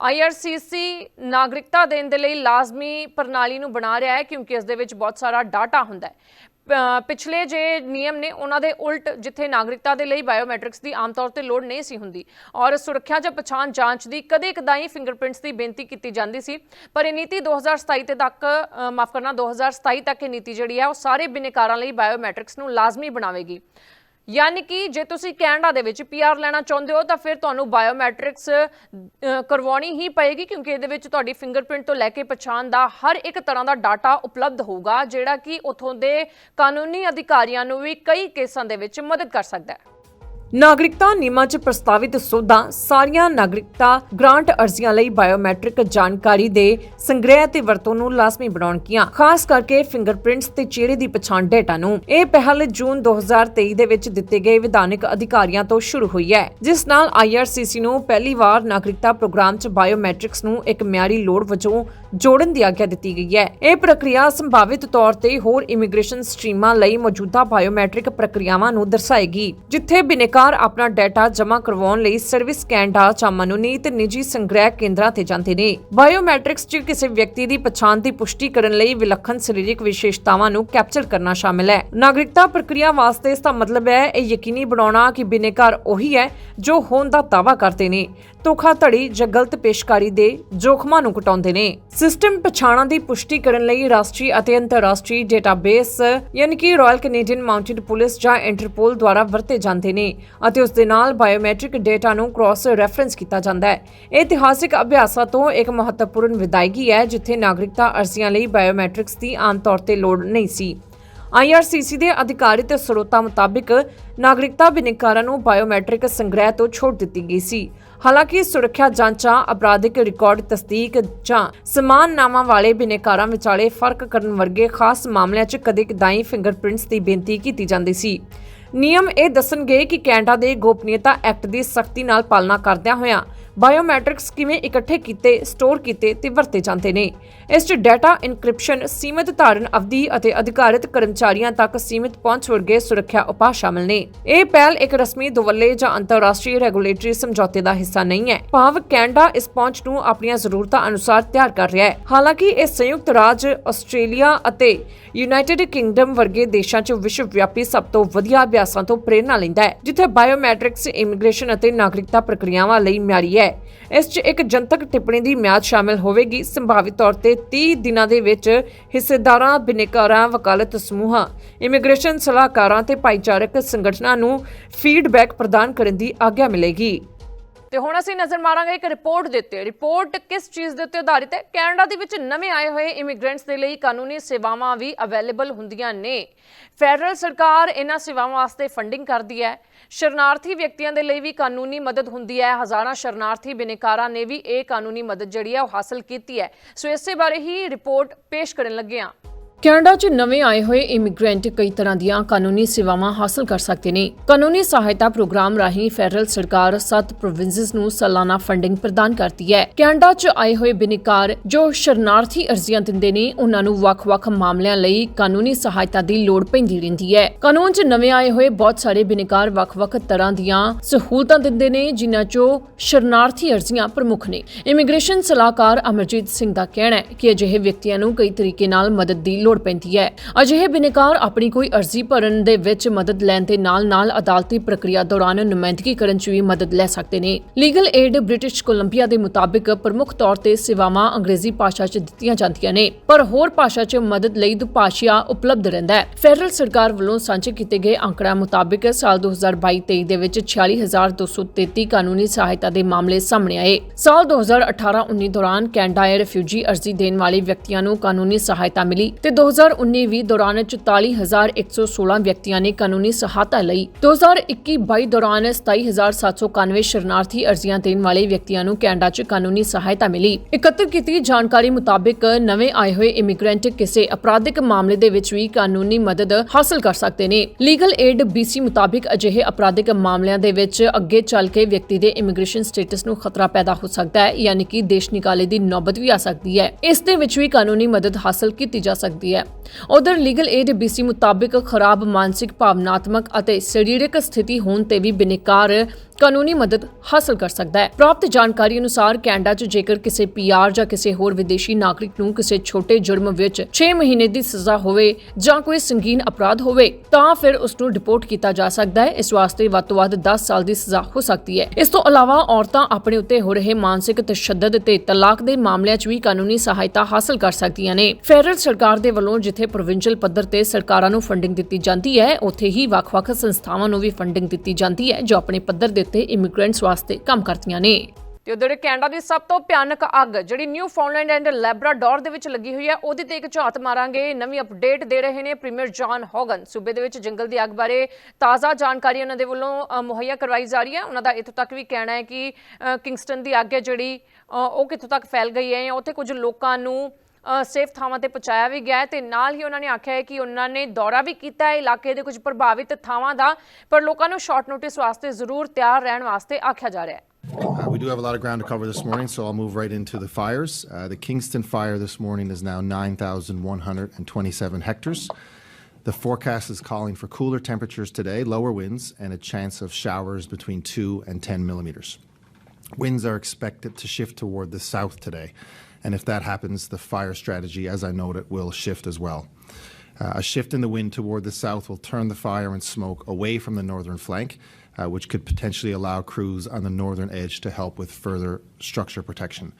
ਆਈਆਰਸੀਸੀ ਨਾਗਰਿਕਤਾ ਦੇਣ ਦੇ ਲਈ ਲਾਜ਼ਮੀ ਪ੍ਰਣਾਲੀ ਨੂੰ ਬਣਾ ਰਿਹਾ ਹੈ ਕਿਉਂਕਿ ਇਸ ਦੇ ਵਿੱਚ ਬਹੁਤ ਸਾਰਾ ਡਾਟਾ ਹੁੰਦਾ ਹੈ। ਪਿਛਲੇ ਜੇ ਨਿਯਮ ਨੇ ਉਹਨਾਂ ਦੇ ਉਲਟ ਜਿੱਥੇ ਨਾਗਰਿਕਤਾ ਦੇ ਲਈ ਬਾਇਓਮੈਟ੍ਰਿਕਸ ਦੀ ਆਮ ਤੌਰ ਤੇ ਲੋੜ ਨਹੀਂ ਸੀ ਹੁੰਦੀ ਔਰ ਸੁਰੱਖਿਆ ਜਾਂ ਪਛਾਣ ਜਾਂਚ ਦੀ ਕਦੇ ਕਦਾਈ ਫਿੰਗਰਪ੍ਰਿੰਟਸ ਦੀ ਬੇਨਤੀ ਕੀਤੀ ਜਾਂਦੀ ਸੀ, ਪਰ ਇਹ ਨੀਤੀ 2027 ਤੇ ਤੱਕ ਮਾਫ ਕਰਨਾ 2027 ਤੱਕ ਇਹ ਨੀਤੀ ਜਿਹੜੀ ਹੈ ਉਹ ਸਾਰੇ ਬਿਨੇਕਾਰਾਂ ਲਈ ਬਾਇਓਮੈਟ੍ਰਿਕਸ ਨੂੰ ਲਾਜ਼ਮੀ ਬਣਾਵੇਗੀ। ਯਾਨੀ ਕਿ ਜੇ ਤੁਸੀਂ ਕੈਨੇਡਾ ਦੇ ਵਿੱਚ ਪੀਆਰ ਲੈਣਾ ਚਾਹੁੰਦੇ ਹੋ ਤਾਂ ਫਿਰ ਤੁਹਾਨੂੰ ਬਾਇਓਮੈਟ੍ਰਿਕਸ ਕਰਵਾਉਣੀ ਹੀ ਪਏਗੀ ਕਿਉਂਕਿ ਇਹਦੇ ਵਿੱਚ ਤੁਹਾਡੀ ਫਿੰਗਰਪ੍ਰਿੰਟ ਤੋਂ ਲੈ ਕੇ ਪਛਾਣ ਦਾ ਹਰ ਇੱਕ ਤਰ੍ਹਾਂ ਦਾ ਡਾਟਾ ਉਪਲਬਧ ਹੋਊਗਾ, ਜਿਹੜਾ ਕਿ ਉਥੋਂ ਦੇ ਕਾਨੂੰਨੀ ਅਧਿਕਾਰੀਆਂ ਨੂੰ ਵੀ ਕਈ ਕੇਸਾਂ ਦੇ ਵਿੱਚ ਮਦਦ ਕਰ ਸਕਦਾ ਹੈ। ਨਾਗਰਿਕਤਾ ਨਿਯਮਾਂ 'ਚ ਪ੍ਰਸਤਾਵਿਤ ਸੋਧਾਂ ਸਾਰੀਆਂ ਨਾਗਰਿਕਤਾ ਗ੍ਰਾਂਟ ਅਰਜ਼ੀਆਂ ਲਈ ਬਾਇਓਮੈਟ੍ਰਿਕ ਜਾਣਕਾਰੀ ਦੇ ਸੰਗ੍ਰਹਿ ਤੇ ਵਰਤੋਂ ਨੂੰ ਲਾਜ਼ਮੀ ਬਣਾਉਣਗੀਆਂ ਖਾਸ ਕਰਕੇ ਫਿੰਗਰਪ੍ਰਿੰਟਸ ਤੇ ਚਿਹਰੇ ਦੀ ਪਛਾਣ ਡੇਟਾ ਨੂੰ। ਇਹ ਪਹਿਲ ਜੂਨ 2023 ਦੇ ਵਿੱਚ ਦਿੱਤੇ ਗਏ ਵਿਧਾਨਿਕ ਅਧਿਕਾਰੀਆਂ ਤੋਂ ਸ਼ੁਰੂ ਹੋਈ ਹੈ, ਜਿਸ ਨਾਲ ਆਈਆਰਸੀਸੀ ਨੂੰ ਪਹਿਲੀ ਵਾਰ ਨਾਗਰਿਕਤਾ ਪ੍ਰੋਗਰਾਮ 'ਚ ਬਾਇਓਮੈਟ੍ਰਿਕਸ ਨੂੰ ਇੱਕ ਮਿਆਰੀ ਲੋੜ ਵਜੋਂ ਜੋੜਨ ਦੀ ਆਗਿਆ ਦਿੱਤੀ ਗਈ ਹੈ। ਇਹ ਪ੍ਰਕਿਰਿਆ ਸੰਭਾਵਿਤ ਤੌਰ ਤੇ ਹੋਰ ਇਮੀਗ੍ਰੇਸ਼ਨ ਸਟ੍ਰੀਮਾਂ ਲਈ ਮੌਜੂਦਾ ਬਾਇਓਮੈਟ੍ਰਿਕ ਪ੍ਰਕਿਰਿਆਵਾਂ ਨੂੰ ਦਰਸਾਏਗੀ, ਜਿੱਥੇ ਬਿਨੇਕਾਰ ਆਪਣਾ ਡਾਟਾ ਜਮ੍ਹਾਂ ਕਰਵਾਉਣ ਲਈ ਸਰਵਿਸ ਕੈਨੇਡਾ ਜਾਂ ਮਨੋਨੀਤ ਨਿੱਜੀ ਸੰਗ੍ਰਹਿ ਕੇਂਦਰਾਂ ਤੇ ਜਾਂਦੇ ਨੇ। ਬਾਇਓਮੈਟ੍ਰਿਕਸ 'ਚ ਕਿਸੇ ਵਿਅਕਤੀ ਦੀ ਪਛਾਣ ਦੀ ਪੁਸ਼ਟੀ ਕਰਨ ਲਈ ਵਿਲੱਖਣ ਸਰੀਰਕ ਵਿਸ਼ੇਸ਼ਤਾਵਾਂ ਨੂੰ ਕੈਪਚਰ ਕਰਨਾ ਸ਼ਾਮਿਲ ਹੈ। ਨਾਗਰਿਕਤਾ ਪ੍ਰਕਿਰਿਆ ਵਾਸਤੇ ਇਸ ਦਾ ਮਤਲਬ ਹੈ, ਇਹ ਯਕੀਨੀ ਬਣਾਉਣਾ ਕਿ ਬਿਨੇਕਾਰ ਉਹੀ ਹੈ ਜੋ ਹੋਣ ਦਾ ਦਾਅਵਾ ਕਰਦੇ ਨੇ। ਧੋਖਾ ਧੜੀ ਜਾਂ ਗਲਤ ਪੇਸ਼ਕਾਰੀ ਦੇ ਜੋਖਮਾਂ ਨੂੰ ਘਟਾਉਂਦੇ ਨੇ। ਸਿਸਟਮ ਪਛਾਣਾਂ ਦੀ ਪੁਸ਼ਟੀ ਕਰਨ ਲਈ ਰਾਸ਼ਟਰੀ ਅਤੇ ਅੰਤਰਰਾਸ਼ਟਰੀ ਡੇਟਾਬੇਸ, ਯਾਨੀ ਕਿ ਰਾਇਲ ਕੈਨੇਡੀਅਨ ਮਾਊਂਟਡ ਪੁਲਿਸ ਜਾਂ ਇੰਟਰਪੋਲ ਦੁਆਰਾ ਵਰਤੇ ਜਾਂਦੇ ਨੇ ਅਤੇ ਉਸ ਦੇ ਨਾਲ ਬਾਇਓਮੈਟ੍ਰਿਕ ਡੇਟਾ ਨੂੰ ਕ੍ਰਾਸ ਰੈਫਰੈਂਸ ਕੀਤਾ ਜਾਂਦਾ ਹੈ। ਇਹ ਇਤਿਹਾਸਿਕ ਅਭਿਆਸਾਂ ਤੋਂ ਇੱਕ ਮਹੱਤਵਪੂਰਨ ਵਿਦਾਇਗੀ ਹੈ, ਜਿੱਥੇ ਨਾਗਰਿਕਤਾ ਅਰਜ਼ੀਆਂ ਲਈ ਬਾਇਓਮੈਟ੍ਰਿਕਸ ਦੀ ਆਮ ਤੌਰ ਤੇ ਲੋੜ ਨਹੀਂ ਸੀ। ਆਈਆਰਸੀਸੀ ਦੇ ਅਧਿਕਾਰਿਤ ਸਰੋਤਾਂ ਮੁਤਾਬਿਕ, ਨਾਗਰਿਕਤਾ ਬਿਨੇਕਾਰਾਂ ਨੂੰ ਬਾਇਓਮੈਟ੍ਰਿਕ ਸੰਗ੍ਰਹਿ ਤੋਂ ਛੋਟ ਦਿੱਤੀ ਗਈ ਸੀ। ਹਾਲਾਂਕਿ ਸੁਰੱਖਿਆ ਜਾਂਚਾਂ, ਅਪਰਾਧਿਕ ਰਿਕਾਰਡ ਤਸਦੀਕ ਜਾਂ ਸਮਾਨ ਨਾਮਾਂ ਵਾਲੇ ਬਿਨੇਕਾਰਾਂ ਵਿਚਾਲੇ ਫ਼ਰਕ ਕਰਨ ਵਰਗੇ ਖਾਸ ਮਾਮਲਿਆਂ 'ਚ ਕਦੇ-ਕਦਾਈ ਫਿੰਗਰਪ੍ਰਿੰਟਸ ਦੀ ਬੇਨਤੀ ਕੀਤੀ ਜਾਂਦੀ ਸੀ। ਨਿਯਮ ਇਹ ਦੱਸਣਗੇ ਕਿ ਕੈਨੇਡਾ ਦੇ ਗੋਪਨੀਯਤਾ ਐਕਟ ਦੀ ਸਖਤੀ ਨਾਲ ਪਾਲਣਾ ਕਰਦਿਆਂ ਹੋਇਆਂ ਬਾਇਓਮੈਟ੍ਰਿਕਸ ਕਿਵੇਂ ਇਕੱਠੇ ਕੀਤੇ, ਸਟੋਰ ਕੀਤੇ ਤੇ ਵਰਤੇ ਜਾਂਦੇ ਨੇ। ਇਸ 'ਚ ਡਾਟਾ ਇਨਕ੍ਰਿਪਸ਼ਨ, ਸੀਮਿਤ ਧਾਰਨ ਅਵਧੀ ਅਤੇ ਅਧਿਕਾਰਿਤ ਕਰਮਚਾਰੀਆਂ ਤੱਕ ਸੀਮਿਤ ਪਹੁੰਚ ਵਰਗੇ ਸੁਰੱਖਿਆ ਉਪਾਅ ਸ਼ਾਮਲ ਨੇ। ਇਹ ਪਹਿਲ ਇੱਕ ਰਸਮੀ ਦੁਵੱਲੇ ਜਾਂ ਅੰਤਰਰਾਸ਼ਟਰੀ ਰੈਗੂਲੇਟਰੀ ਸਮਝੌਤੇ ਦਾ ਹਿੱਸਾ ਨਹੀਂ ਹੈ। ਭਾਵ ਕੈਨੇਡਾ ਇਸ ਪਹੁੰਚ ਨੂੰ ਆਪਣੀਆਂ ਜ਼ਰੂਰਤਾਂ ਅਨੁਸਾਰ ਤਿਆਰ ਕਰ ਰਿਹਾ ਹੈ। ਹਾਲਾਂਕਿ ਇਹ ਸੰਯੁਕਤ ਰਾਜ, ਆਸਟ੍ਰੇਲੀਆ ਅਤੇ ਯੂਨਾਈਟਿਡ ਕਿੰਗਡਮ ਵਰਗੇ ਦੇਸ਼ਾਂ 'ਚ ਵਿਸ਼ਵ ਵਿਆਪੀ ਸਭ ਤੋਂ ਵਧੀਆ ਅਭਿਆਸਾਂ ਤੋਂ ਪ੍ਰੇਰਣਾ ਲੈਂਦਾ ਹੈ, ਜਿੱਥੇ ਬਾਇਓਮੈਟ੍ਰਿਕਸ, ਇਮੀਗ੍ਰੇਸ਼ਨ ਅਤੇ ਨਾਗਰਿਕਤਾ ਪ੍ਰਕਿਰਿਆਵਾਂ ਲਈ ਮਿਆਰੀ ਹੈ। ਇਸ 'ਚ ਇੱਕ ਜਨਤਕ ਟਿੱਪਣੀ ਦੀ ਮਿਆਦ ਸ਼ਾਮਿਲ ਹੋਵੇਗੀ। ਸੰਭਾਵਿਤ ਤੌਰ ਤੇ 30 ਦਿਨਾਂ ਦੇ ਵਿੱਚ ਹਿੱਸੇਦਾਰਾਂ, ਬਿਨੇਕਾਰਾਂ, ਵਕਾਲਤ ਸਮੂਹਾਂ, ਇਮੀਗ੍ਰੇਸ਼ਨ ਸਲਾਹਕਾਰਾਂ ਤੇ ਭਾਈਚਾਰਕ ਸੰਗਠਨਾਂ ਨੂੰ ਫੀਡਬੈਕ ਪ੍ਰਦਾਨ ਕਰਨ ਦੀ ਆਗਿਆ ਮਿਲੇਗੀ। ਤੇ ਹੁਣ ਅਸੀਂ ਨਜ਼ਰ ਮਾਰਾਂਗੇ ਇੱਕ ਰਿਪੋਰਟ ਦੇ ਉੱਤੇ। ਰਿਪੋਰਟ ਕਿਸ ਚੀਜ਼ ਦੇ ਉੱਤੇ ਆਧਾਰਿਤ ਹੈ? ਕੈਨੇਡਾ ਦੇ ਵਿੱਚ ਨਵੇਂ ਆਏ ਹੋਏ ਇਮੀਗ੍ਰੈਂਟਸ ਦੇ ਲਈ ਕਾਨੂੰਨੀ ਸੇਵਾਵਾਂ ਵੀ ਅਵੇਲੇਬਲ ਹੁੰਦੀਆਂ ਨੇ। ਫੈਡਰਲ ਸਰਕਾਰ ਇਹਨਾਂ ਸੇਵਾਵਾਂ ਵਾਸਤੇ ਫੰਡਿੰਗ ਕਰਦੀ ਹੈ। ਸ਼ਰਨਾਰਥੀ ਵਿਅਕਤੀਆਂ ਦੇ ਲਈ ਵੀ ਕਾਨੂੰਨੀ ਮਦਦ ਹੁੰਦੀ ਹੈ। ਹਜ਼ਾਰਾਂ ਸ਼ਰਨਾਰਥੀ ਬਿਨੇਕਾਰਾਂ ਨੇ ਵੀ ਇਹ ਕਾਨੂੰਨੀ ਮਦਦ ਜਿਹੜੀ ਹੈ ਉਹ ਹਾਸਲ ਕੀਤੀ ਹੈ। ਸੋ ਇਸੇ ਬਾਰੇ ਹੀ ਰਿਪੋਰਟ ਪੇਸ਼ ਕਰਨ ਲੱਗੇ ਹਾਂ। ਕੈਨੇਡਾ 'ਚ ਨਵੇਂ ਆਏ ਹੋਏ ਇਮੀਗ੍ਰੈਂਟ ਕਈ ਤਰ੍ਹਾਂ ਦੀਆਂ ਕਾਨੂੰਨੀ ਸੇਵਾਵਾਂ ਹਾਸਲ ਕਰ ਸਕਦੇ ਨੇ। ਕਾਨੂੰਨੀ ਸਹਾਇਤਾ ਪ੍ਰੋਗਰਾਮ ਰਾਹੀਂ ਫੈਡਰਲ ਸਰਕਾਰ 7 ਪ੍ਰੋਵਿੰਸਸ ਨੂੰ ਸਾਲਾਨਾ ਫੰਡਿੰਗ ਪ੍ਰਦਾਨ ਕਰਦੀ ਹੈ। ਕੈਨੇਡਾ 'ਚ ਆਏ ਹੋਏ ਬਿਨੇਕਾਰ ਜੋ ਸ਼ਰਨਾਰਥੀ ਅਰਜ਼ੀਆਂ ਦਿੰਦੇ ਨੇ, ਉਹਨਾਂ ਨੂੰ ਵੱਖ-ਵੱਖ ਮਾਮਲਿਆਂ ਲਈ ਕਾਨੂੰਨੀ ਸਹਾਇਤਾ ਦੀ ਲੋੜ ਪੈਂਦੀ ਰਹਿੰਦੀ ਹੈ। ਕਾਨੂੰਨ 'ਚ ਨਵੇਂ ਆਏ ਹੋਏ ਬਹੁਤ ਸਾਰੇ ਬਿਨੇਕਾਰ ਵੱਖ-ਵੱਖ ਤਰ੍ਹਾਂ ਦੀਆਂ ਸਹੂਲਤਾਂ ਦਿੰਦੇ ਨੇ, ਜਿਨ੍ਹਾਂ 'ਚੋਂ ਸ਼ਰਨਾਰਥੀ ਅਰਜ਼ੀਆਂ ਪ੍ਰਮੁੱਖ ਨੇ। ਇਮੀਗ੍ਰੇਸ਼ਨ ਸਲਾਹਕਾਰ ਅਮਰਜੀਤ ਸਿੰਘ ਦਾ ਕਹਿਣਾ ਹੈ ਕਿ ਅਜਿਹੇ ਵਿਅਕਤੀਆਂ ਨੂੰ ਕਈ ਤਰੀਕੇ ਨਾਲ ਮਦਦ ਦੀ ਲੋੜ ਪੈਂਦੀ ਹੈ। ਅਜਿਹੇ ਬਿਨੇਕਾਰ ਆਪਣੀ ਕੋਈ ਅਰਜ਼ੀ ਭਰਨ ਦੇ ਵਿੱਚ ਮਦਦ ਲੈਣ ਦੇ ਨਾਲ-ਨਾਲ ਅਦਾਲਤੀ ਪ੍ਰਕਿਰਿਆ ਦੌਰਾਨ ਨੁਮਾਇੰਦਗੀ ਕਰਨ 'ਚ ਵੀ ਮਦਦ ਲੈ ਸਕਦੇ ਨੇ। ਲੀਗਲ ਏਡ ਬ੍ਰਿਟਿਸ਼ ਕੋਲੰਬੀਆ ਦੇ ਮੁਤਾਬਿਕ ਪ੍ਰਮੁੱਖ ਤੌਰ ਤੇ ਸੇਵਾਵਾਂ ਅੰਗਰੇਜ਼ੀ ਭਾਸ਼ਾ 'ਚ ਦਿੱਤੀਆਂ ਜਾਂਦੀਆਂ ਨੇ, ਪਰ ਹੋਰ ਭਾਸ਼ਾ 'ਚ ਮਦਦ ਲਈ ਦੁਭਾਸ਼ੀਆ ਉਪਲਬਧ ਰਹਿੰਦਾ ਹੈ। ਫੈਡਰਲ ਸਰਕਾਰ ਵੱਲੋਂ ਸਾਂਝੇ ਕੀਤੇ ਗਏ ਅੰਕੜਾ ਮੁਤਾਬਿਕ ਸਾਲ 2022-23 ਦੇ ਵਿੱਚ 46233 ਕਾਨੂੰਨੀ ਸਹਾਇਤਾ ਦੇ ਮਾਮਲੇ ਸਾਹਮਣੇ ਆਏ। ਸਾਲ 2018-19 ਦੌਰਾਨ ਕੈਨੇਡਾ ਆਏ ਰਿਫਿਊਜੀ ਅਰਜ਼ੀ ਦੇਣ ਵਾਲੇ ਵਿਅਕਤੀਆਂ ਨੂੰ ਕਾਨੂੰਨੀ ਸਹਾਇਤਾ ਮਿਲੀ ਤੇ 2019-20 ਦੌਰਾਨ 44116 ਵਿਅਕਤੀਆਂ ਨੇ ਕਾਨੂੰਨੀ ਸਹਾਇਤਾ ਲਈ 2021-22 ਦੌਰਾਨ 27791 ਸ਼ਰਨਾਰਥੀ ਅਰਜ਼ੀਆਂ ਦੇਣ ਵਾਲੇ ਵਿਅਕਤੀਆਂ ਨੂੰ ਕੈਨੇਡਾ 'ਚ ਕਾਨੂੰਨੀ ਸਹਾਇਤਾ ਮਿਲੀ। ਇਕੱਤਰ ਕੀਤੀ ਜਾਣਕਾਰੀ ਮੁਤਾਬਿਕ ਨਵੇਂ ਆਏ ਹੋਏ ਇਮੀਗ੍ਰੈਂਟ ਕਿਸੇ ਅਪਰਾਧਿਕ ਮਾਮਲੇ ਦੇ ਵਿੱਚ ਵੀ ਕਾਨੂੰਨੀ ਮਦਦ ਹਾਸਲ ਕਰ ਸਕਦੇ ਨੇ। ਲੀਗਲ ਏਡ BC ਮੁਤਾਬਿਕ ਅਜਿਹੇ ਅਪਰਾਧਿਕ ਮਾਮਲਿਆਂ ਦੇ ਵਿੱਚ ਅੱਗੇ ਚੱਲ ਕੇ ਵਿਅਕਤੀ ਦੇ ਇਮੀਗ੍ਰੇਸ਼ਨ ਸਟੇਟਸ ਨੂੰ ਖਤਰਾ ਪੈਦਾ ਹੋ ਸਕਦਾ ਹੈ, ਯਾਨੀ ਕਿ ਦੇਸ਼ ਨਿਕਾਲੇ ਦੀ ਨੌਬਤ ਵੀ ਆ ਸਕਦੀ ਹੈ। ਇਸ ਦੇ ਵਿੱਚ ਵੀ ਕਾਨੂੰਨੀ ਮਦਦ ਹਾਸਲ ਕੀਤੀ ਜਾ ਸਕਦੀ ਹੈ ਉਧਰ ਲੀਗਲ ਏਡ ਬੀਸੀ ਮੁਤਾਬਿਕ ਖਰਾਬ ਮਾਨਸਿਕ, ਭਾਵਨਾਤਮਕ ਅਤੇ ਸਰੀਰਕ ਸਥਿਤੀ ਹੋਣ ਤੇ ਵੀ ਬਿਨੇਕਾਰ ਕਾਨੂੰਨੀ ਮਦਦ ਹਾਸਲ ਕਰ ਸਕਦਾ ਹੈ। ਪ੍ਰਾਪਤ ਜਾਣਕਾਰੀ ਅਨੁਸਾਰ ਕੈਨੇਡਾ 'ਚ ਜੇਕਰ ਕਿਸੇ ਪੀਆਰ ਜਾਂ ਕਿਸੇ ਹੋਰ ਵਿਦੇਸ਼ੀ ਨਾਗਰਿਕ ਨੂੰ ਕਿਸੇ ਛੋਟੇ ਜੁਰਮ ਵਿੱਚ 6 ਮਹੀਨੇ ਦੀ ਸਜ਼ਾ ਹੋਵੇ ਜਾਂ ਕੋਈ ਸੰਗੀਨ ਅਪਰਾਧ ਹੋਵੇ, ਤਾਂ ਫਿਰ ਉਸ ਨੂੰ ਡਿਪੋਰਟ ਕੀਤਾ ਜਾ ਸਕਦਾ ਹੈ। ਇਸ ਵਾਸਤੇ ਵੱਧ ਤੋਂ ਵੱਧ 10 ਸਾਲ ਦੀ ਸਜ਼ਾ ਹੋ ਸਕਦੀ ਹੈ। ਇਸ ਤੋਂ ਇਲਾਵਾ ਔਰਤਾਂ ਆਪਣੇ ਉੱਤੇ ਹੋ ਰਹੇ ਮਾਨਸਿਕ ਤਸ਼ੱਦਦ ਤੇ ਤਲਾਕ ਦੇ ਮਾਮਲਿਆਂ 'ਚ ਵੀ ਕਾਨੂੰਨੀ ਸਹਾਇਤਾ ਹਾਸਲ ਕਰ ਸਕਦੀਆਂ ਨੇ। ਫੈਡਰਲ ਸਰਕਾਰ ਦੇ ਵੱਲੋਂ ਜਿੱਥੇ ਪ੍ਰੋਵਿੰਸ਼ੀਅਲ ਪੱਧਰ ਤੇ ਸਰਕਾਰਾਂ ਨੂੰ ਫੰਡਿੰਗ ਦਿੱਤੀ ਜਾਂਦੀ ਹੈ, ਉੱਥੇ ਹੀ ਵੱਖ-ਵੱਖ ਸੰਸਥਾਵਾਂ ਨੂੰ ਵੀ ਫੰਡਿੰਗ ਦਿੱਤੀ ਜਾਂਦੀ ਹੈ, ਜੋ ਆਪਣੇ ਪੱਧਰ ਦੇ ਉੱਤੇ ਇਮੀਗ੍ਰੈਂਟਸ ਵਾਸਤੇ ਕੰਮ ਕਰਦੀਆਂ ਨੇ। ਤੇ ਉਧਰ ਕੈਨੇਡਾ ਦੀ ਸਭ ਤੋਂ ਭਿਆਨਕ ਅੱਗ, ਜਿਹੜੀ ਨਿਊ ਫਾਊਂਡਲੈਂਡ ਐਂਡ ਲੈਬਰਾਡੋਰ ਦੇ ਵਿੱਚ ਲੱਗੀ ਹੋਈ ਹੈ, ਉਹਦੇ ਤੇ ਇੱਕ ਝਾਤ ਮਾਰਾਂਗੇ। ਨਵੀਂ ਅਪਡੇਟ ਦੇ ਰਹੇ ਨੇ ਪ੍ਰੀਮੀਅਰ ਜੌਨ ਹੋਗਨ ਸੂਬੇ ਦੇ ਵਿੱਚ ਜੰਗਲ ਦੀ ਅੱਗ ਬਾਰੇ ਤਾਜ਼ਾ ਜਾਣਕਾਰੀ ਉਹਨਾਂ ਦੇ ਵੱਲੋਂ ਮੁਹੱਈਆ ਕਰਵਾਈ ਜਾ ਰਹੀ ਹੈ। ਉਹਨਾਂ ਦਾ ਇੱਥੋਂ ਤੱਕ ਵੀ ਕਹਿਣਾ ਹੈ ਕਿ ਕਿੰਗਸਟਨ ਦੀ ਅੱਗ ਹੈ ਜਿਹੜੀ ਉਹ ਕਿੱਥੋਂ ਤੱਕ ਫੈਲ ਗਈ ਹੈ ਉੱਥੇ ਕੁਝ ਲੋਕਾਂ ਨੂੰ ਸੇਫ ਥਾਵਾਂ ਤੇ ਪਹੁੰਚਾਇਆ ਵੀ ਗਿਆ ਹੈ ਤੇ ਨਾਲ ਹੀ ਉਹਨਾਂ ਨੇ ਆਖਿਆ ਹੈ ਕਿ ਉਹਨਾਂ ਨੇ ਦੌਰਾ ਵੀ ਕੀਤਾ ਹੈ ਇਲਾਕੇ ਦੇ ਕੁਝ ਪ੍ਰਭਾਵਿਤ ਥਾਵਾਂ ਦਾ ਪਰ ਲੋਕਾਂ ਨੂੰ ਸ਼ਾਰਟ ਨੋਟਿਸ ਵਾਸਤੇ ਜ਼ਰੂਰ ਤਿਆਰ ਰਹਿਣ ਵਾਸਤੇ ਆਖਿਆ ਜਾ ਰਿਹਾ ਹੈ Uh, we do have a lot of ground to cover this morning, so I'll move right into the fires. Uh, the Kingston fire this morning is now 9,127 hectares. The forecast is calling for cooler temperatures today, lower winds, and a chance of showers between 2 and 10 millimeters. Winds are expected to shift toward the south today, and if that happens, the fire strategy, as I noted, will shift as well. Uh, a shift in the wind toward the south will turn the fire and smoke away from the northern flank, uh, which could potentially allow crews on the northern edge to help with further structure protection.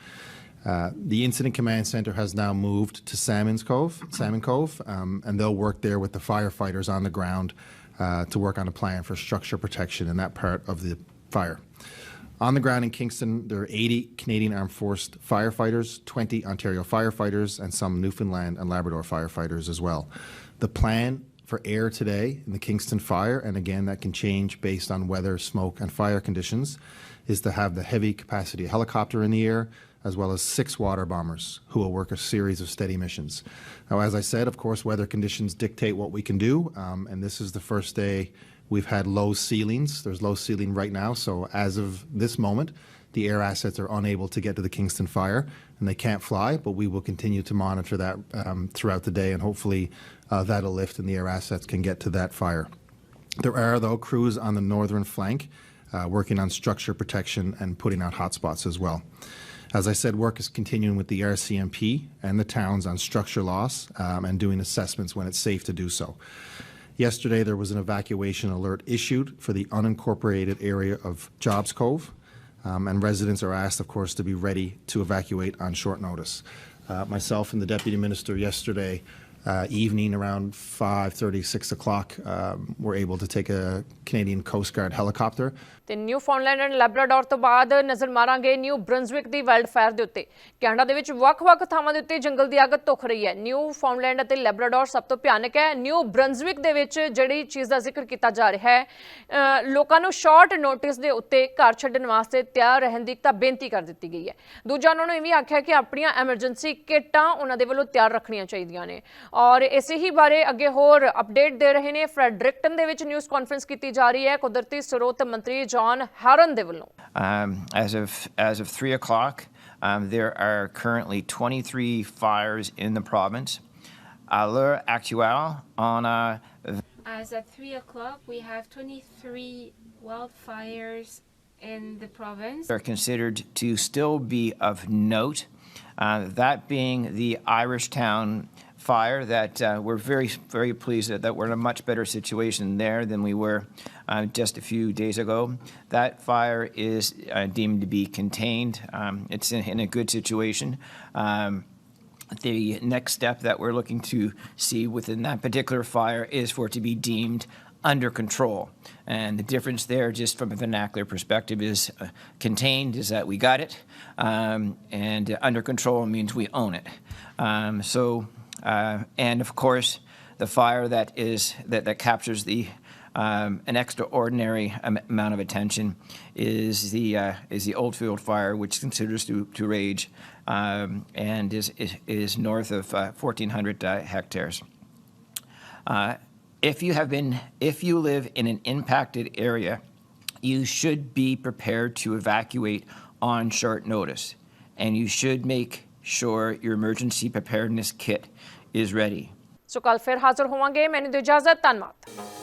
Uh, the incident command center has now moved to Salmon's Cove, Salmon Cove, um, and they'll work there with the firefighters on the ground uh, to work on a plan for structure protection in that part of the fire. On the ground in Kingston, there are 80 Canadian Armed Force firefighters, 20 Ontario firefighters, and some Newfoundland and Labrador firefighters as well. The plan for air today in the Kingston fire, and again, that can change based on weather, smoke, and fire conditions, is to have the heavy capacity helicopter in the air, as well as six water bombers who will work a series of steady missions. Now, as I said, of course, weather conditions dictate what we can do, um, and this is the first day we've had low ceilings. There's low ceiling right now, so as of this moment, the air assets are unable to get to the Kingston fire and they can't fly, but we will continue to monitor that um, throughout the day and hopefully uh, that'll lift and the air assets can get to that fire. There are, though, crews on the northern flank uh, working on structure protection and putting out hotspots as well. As I said, work is continuing with the RCMP and the towns on structure loss um, and doing assessments when it's safe to do so. Yesterday, there was an evacuation alert issued for the unincorporated area of Jobs Cove, um, and residents are asked, of course, to be ready to evacuate on short notice. Uh, myself and the deputy minister yesterday uh, evening around 5:30, 6 o'clock, um, were able to take a Canadian Coast Guard helicopter. ਤੇ ਨਿਊਫਾਊਂਡਲੈਂਡ ਐਂਡ ਲੈਬਰਾਡੋਰ ਤੋਂ ਬਾਅਦ ਨਜ਼ਰ ਮਾਰਾਂਗੇ ਨਿਊ ਬ੍ਰੰਜ਼ਵਿਕ ਦੀ ਵਾਈਲਡ ਦੇ ਉੱਤੇ। ਕੈਨੇਡਾ ਦੇ ਵਿੱਚ ਵੱਖ-ਵੱਖ ਥਾਵਾਂ ਦੇ ਉੱਤੇ ਜੰਗਲ ਦੀ ਅੱਗ ਧੁਖ ਰਹੀ ਹੈ। ਨਿਊਫਾਊਂਡਲੈਂਡ ਅਤੇ ਲੈਬਰਾਡੋਰ ਸਭ ਤੋਂ ਭਿਆਨਕ ਹੈ। ਨਿਊ ਬ੍ਰੰਜ਼ਵਿਕ ਦੇ ਵਿੱਚ ਜਿਹੜੀ ਚੀਜ਼ ਦਾ ਜ਼ਿਕਰ ਕੀਤਾ ਜਾ ਰਿਹਾ ਹੈ ਅ, ਲੋਕਾਂ ਨੂੰ ਸ਼ਾਰਟ ਨੋਟਿਸ ਦੇ ਉੱਤੇ ਘਰ ਛੱਡਣ ਵਾਸਤੇ ਤਿਆਰ ਰਹਿਣ ਦੀ ਤਾਂ ਬੇਨਤੀ ਕਰ ਦਿੱਤੀ ਗਈ ਹੈ। ਦੂਜਾ ਉਹਨਾਂ ਨੂੰ ਇਹ ਵੀ ਆਖਿਆ ਕਿ ਆਪਣੀਆਂ ਐਮਰਜੈਂਸੀ ਕਿੱਟਾਂ ਉਹਨਾਂ ਦੇ ਵੱਲੋਂ ਤਿਆਰ ਰੱਖਣੀਆਂ ਚਾਹੀਦੀਆਂ ਨੇ। ਔਰ ਇਸੇ ਹੀ ਬਾਰੇ ਅੱਗੇ ਹੋਰ ਅਪਡੇਟ ਦੇ ਰਹੇ ਨੇ ਫਰੈਡਰਿਕਟਨ ਦੇ ਵਿੱਚ ਨਿਊਜ਼ ਕਾਨਫਰੰਸ ਕੀਤੀ ਜਾ ਰਹੀ ਹੈ ਕੁਦਰਤੀ ਸਰੋਤ ਮੰਤਰੀ ਜੌਨ ਹੈਰਨ ਦੇ ਵੱਲੋਂ Um, as of as of three o'clock, um, there are currently 23 fires in the province. À l'heure actuelle, on a As at 3 o'clock, we have 23 wildfires in the province. are considered to still be of note. Uh, that being the Irish Town fire, that uh, we're very very pleased that, that we're in a much better situation there than we were uh, just a few days ago. That fire is uh, deemed to be contained. Um, it's in, in a good situation. Um, the next step that we're looking to see within that particular fire is for it to be deemed under control. And the difference there, just from a vernacular perspective, is uh, contained is that we got it, um, and under control means we own it. Um, so, uh, and of course, the fire that is that, that captures the um, an extraordinary amount of attention is the uh, is the Oldfield fire, which considers to, to rage um, and is, is is north of uh, 1,400 uh, hectares. Uh, if you have been if you live in an impacted area, you should be prepared to evacuate on short notice, and you should make sure your emergency preparedness kit is ready. ਸੋ ਕੱਲ ਫਿਰ ਹਾਜ਼ਰ ਹੋਵਾਂਗੇ ਮੈਨੂੰ ਦਿਓ ਇਜਾਜ਼ਤ ਧੰਨਵਾਦ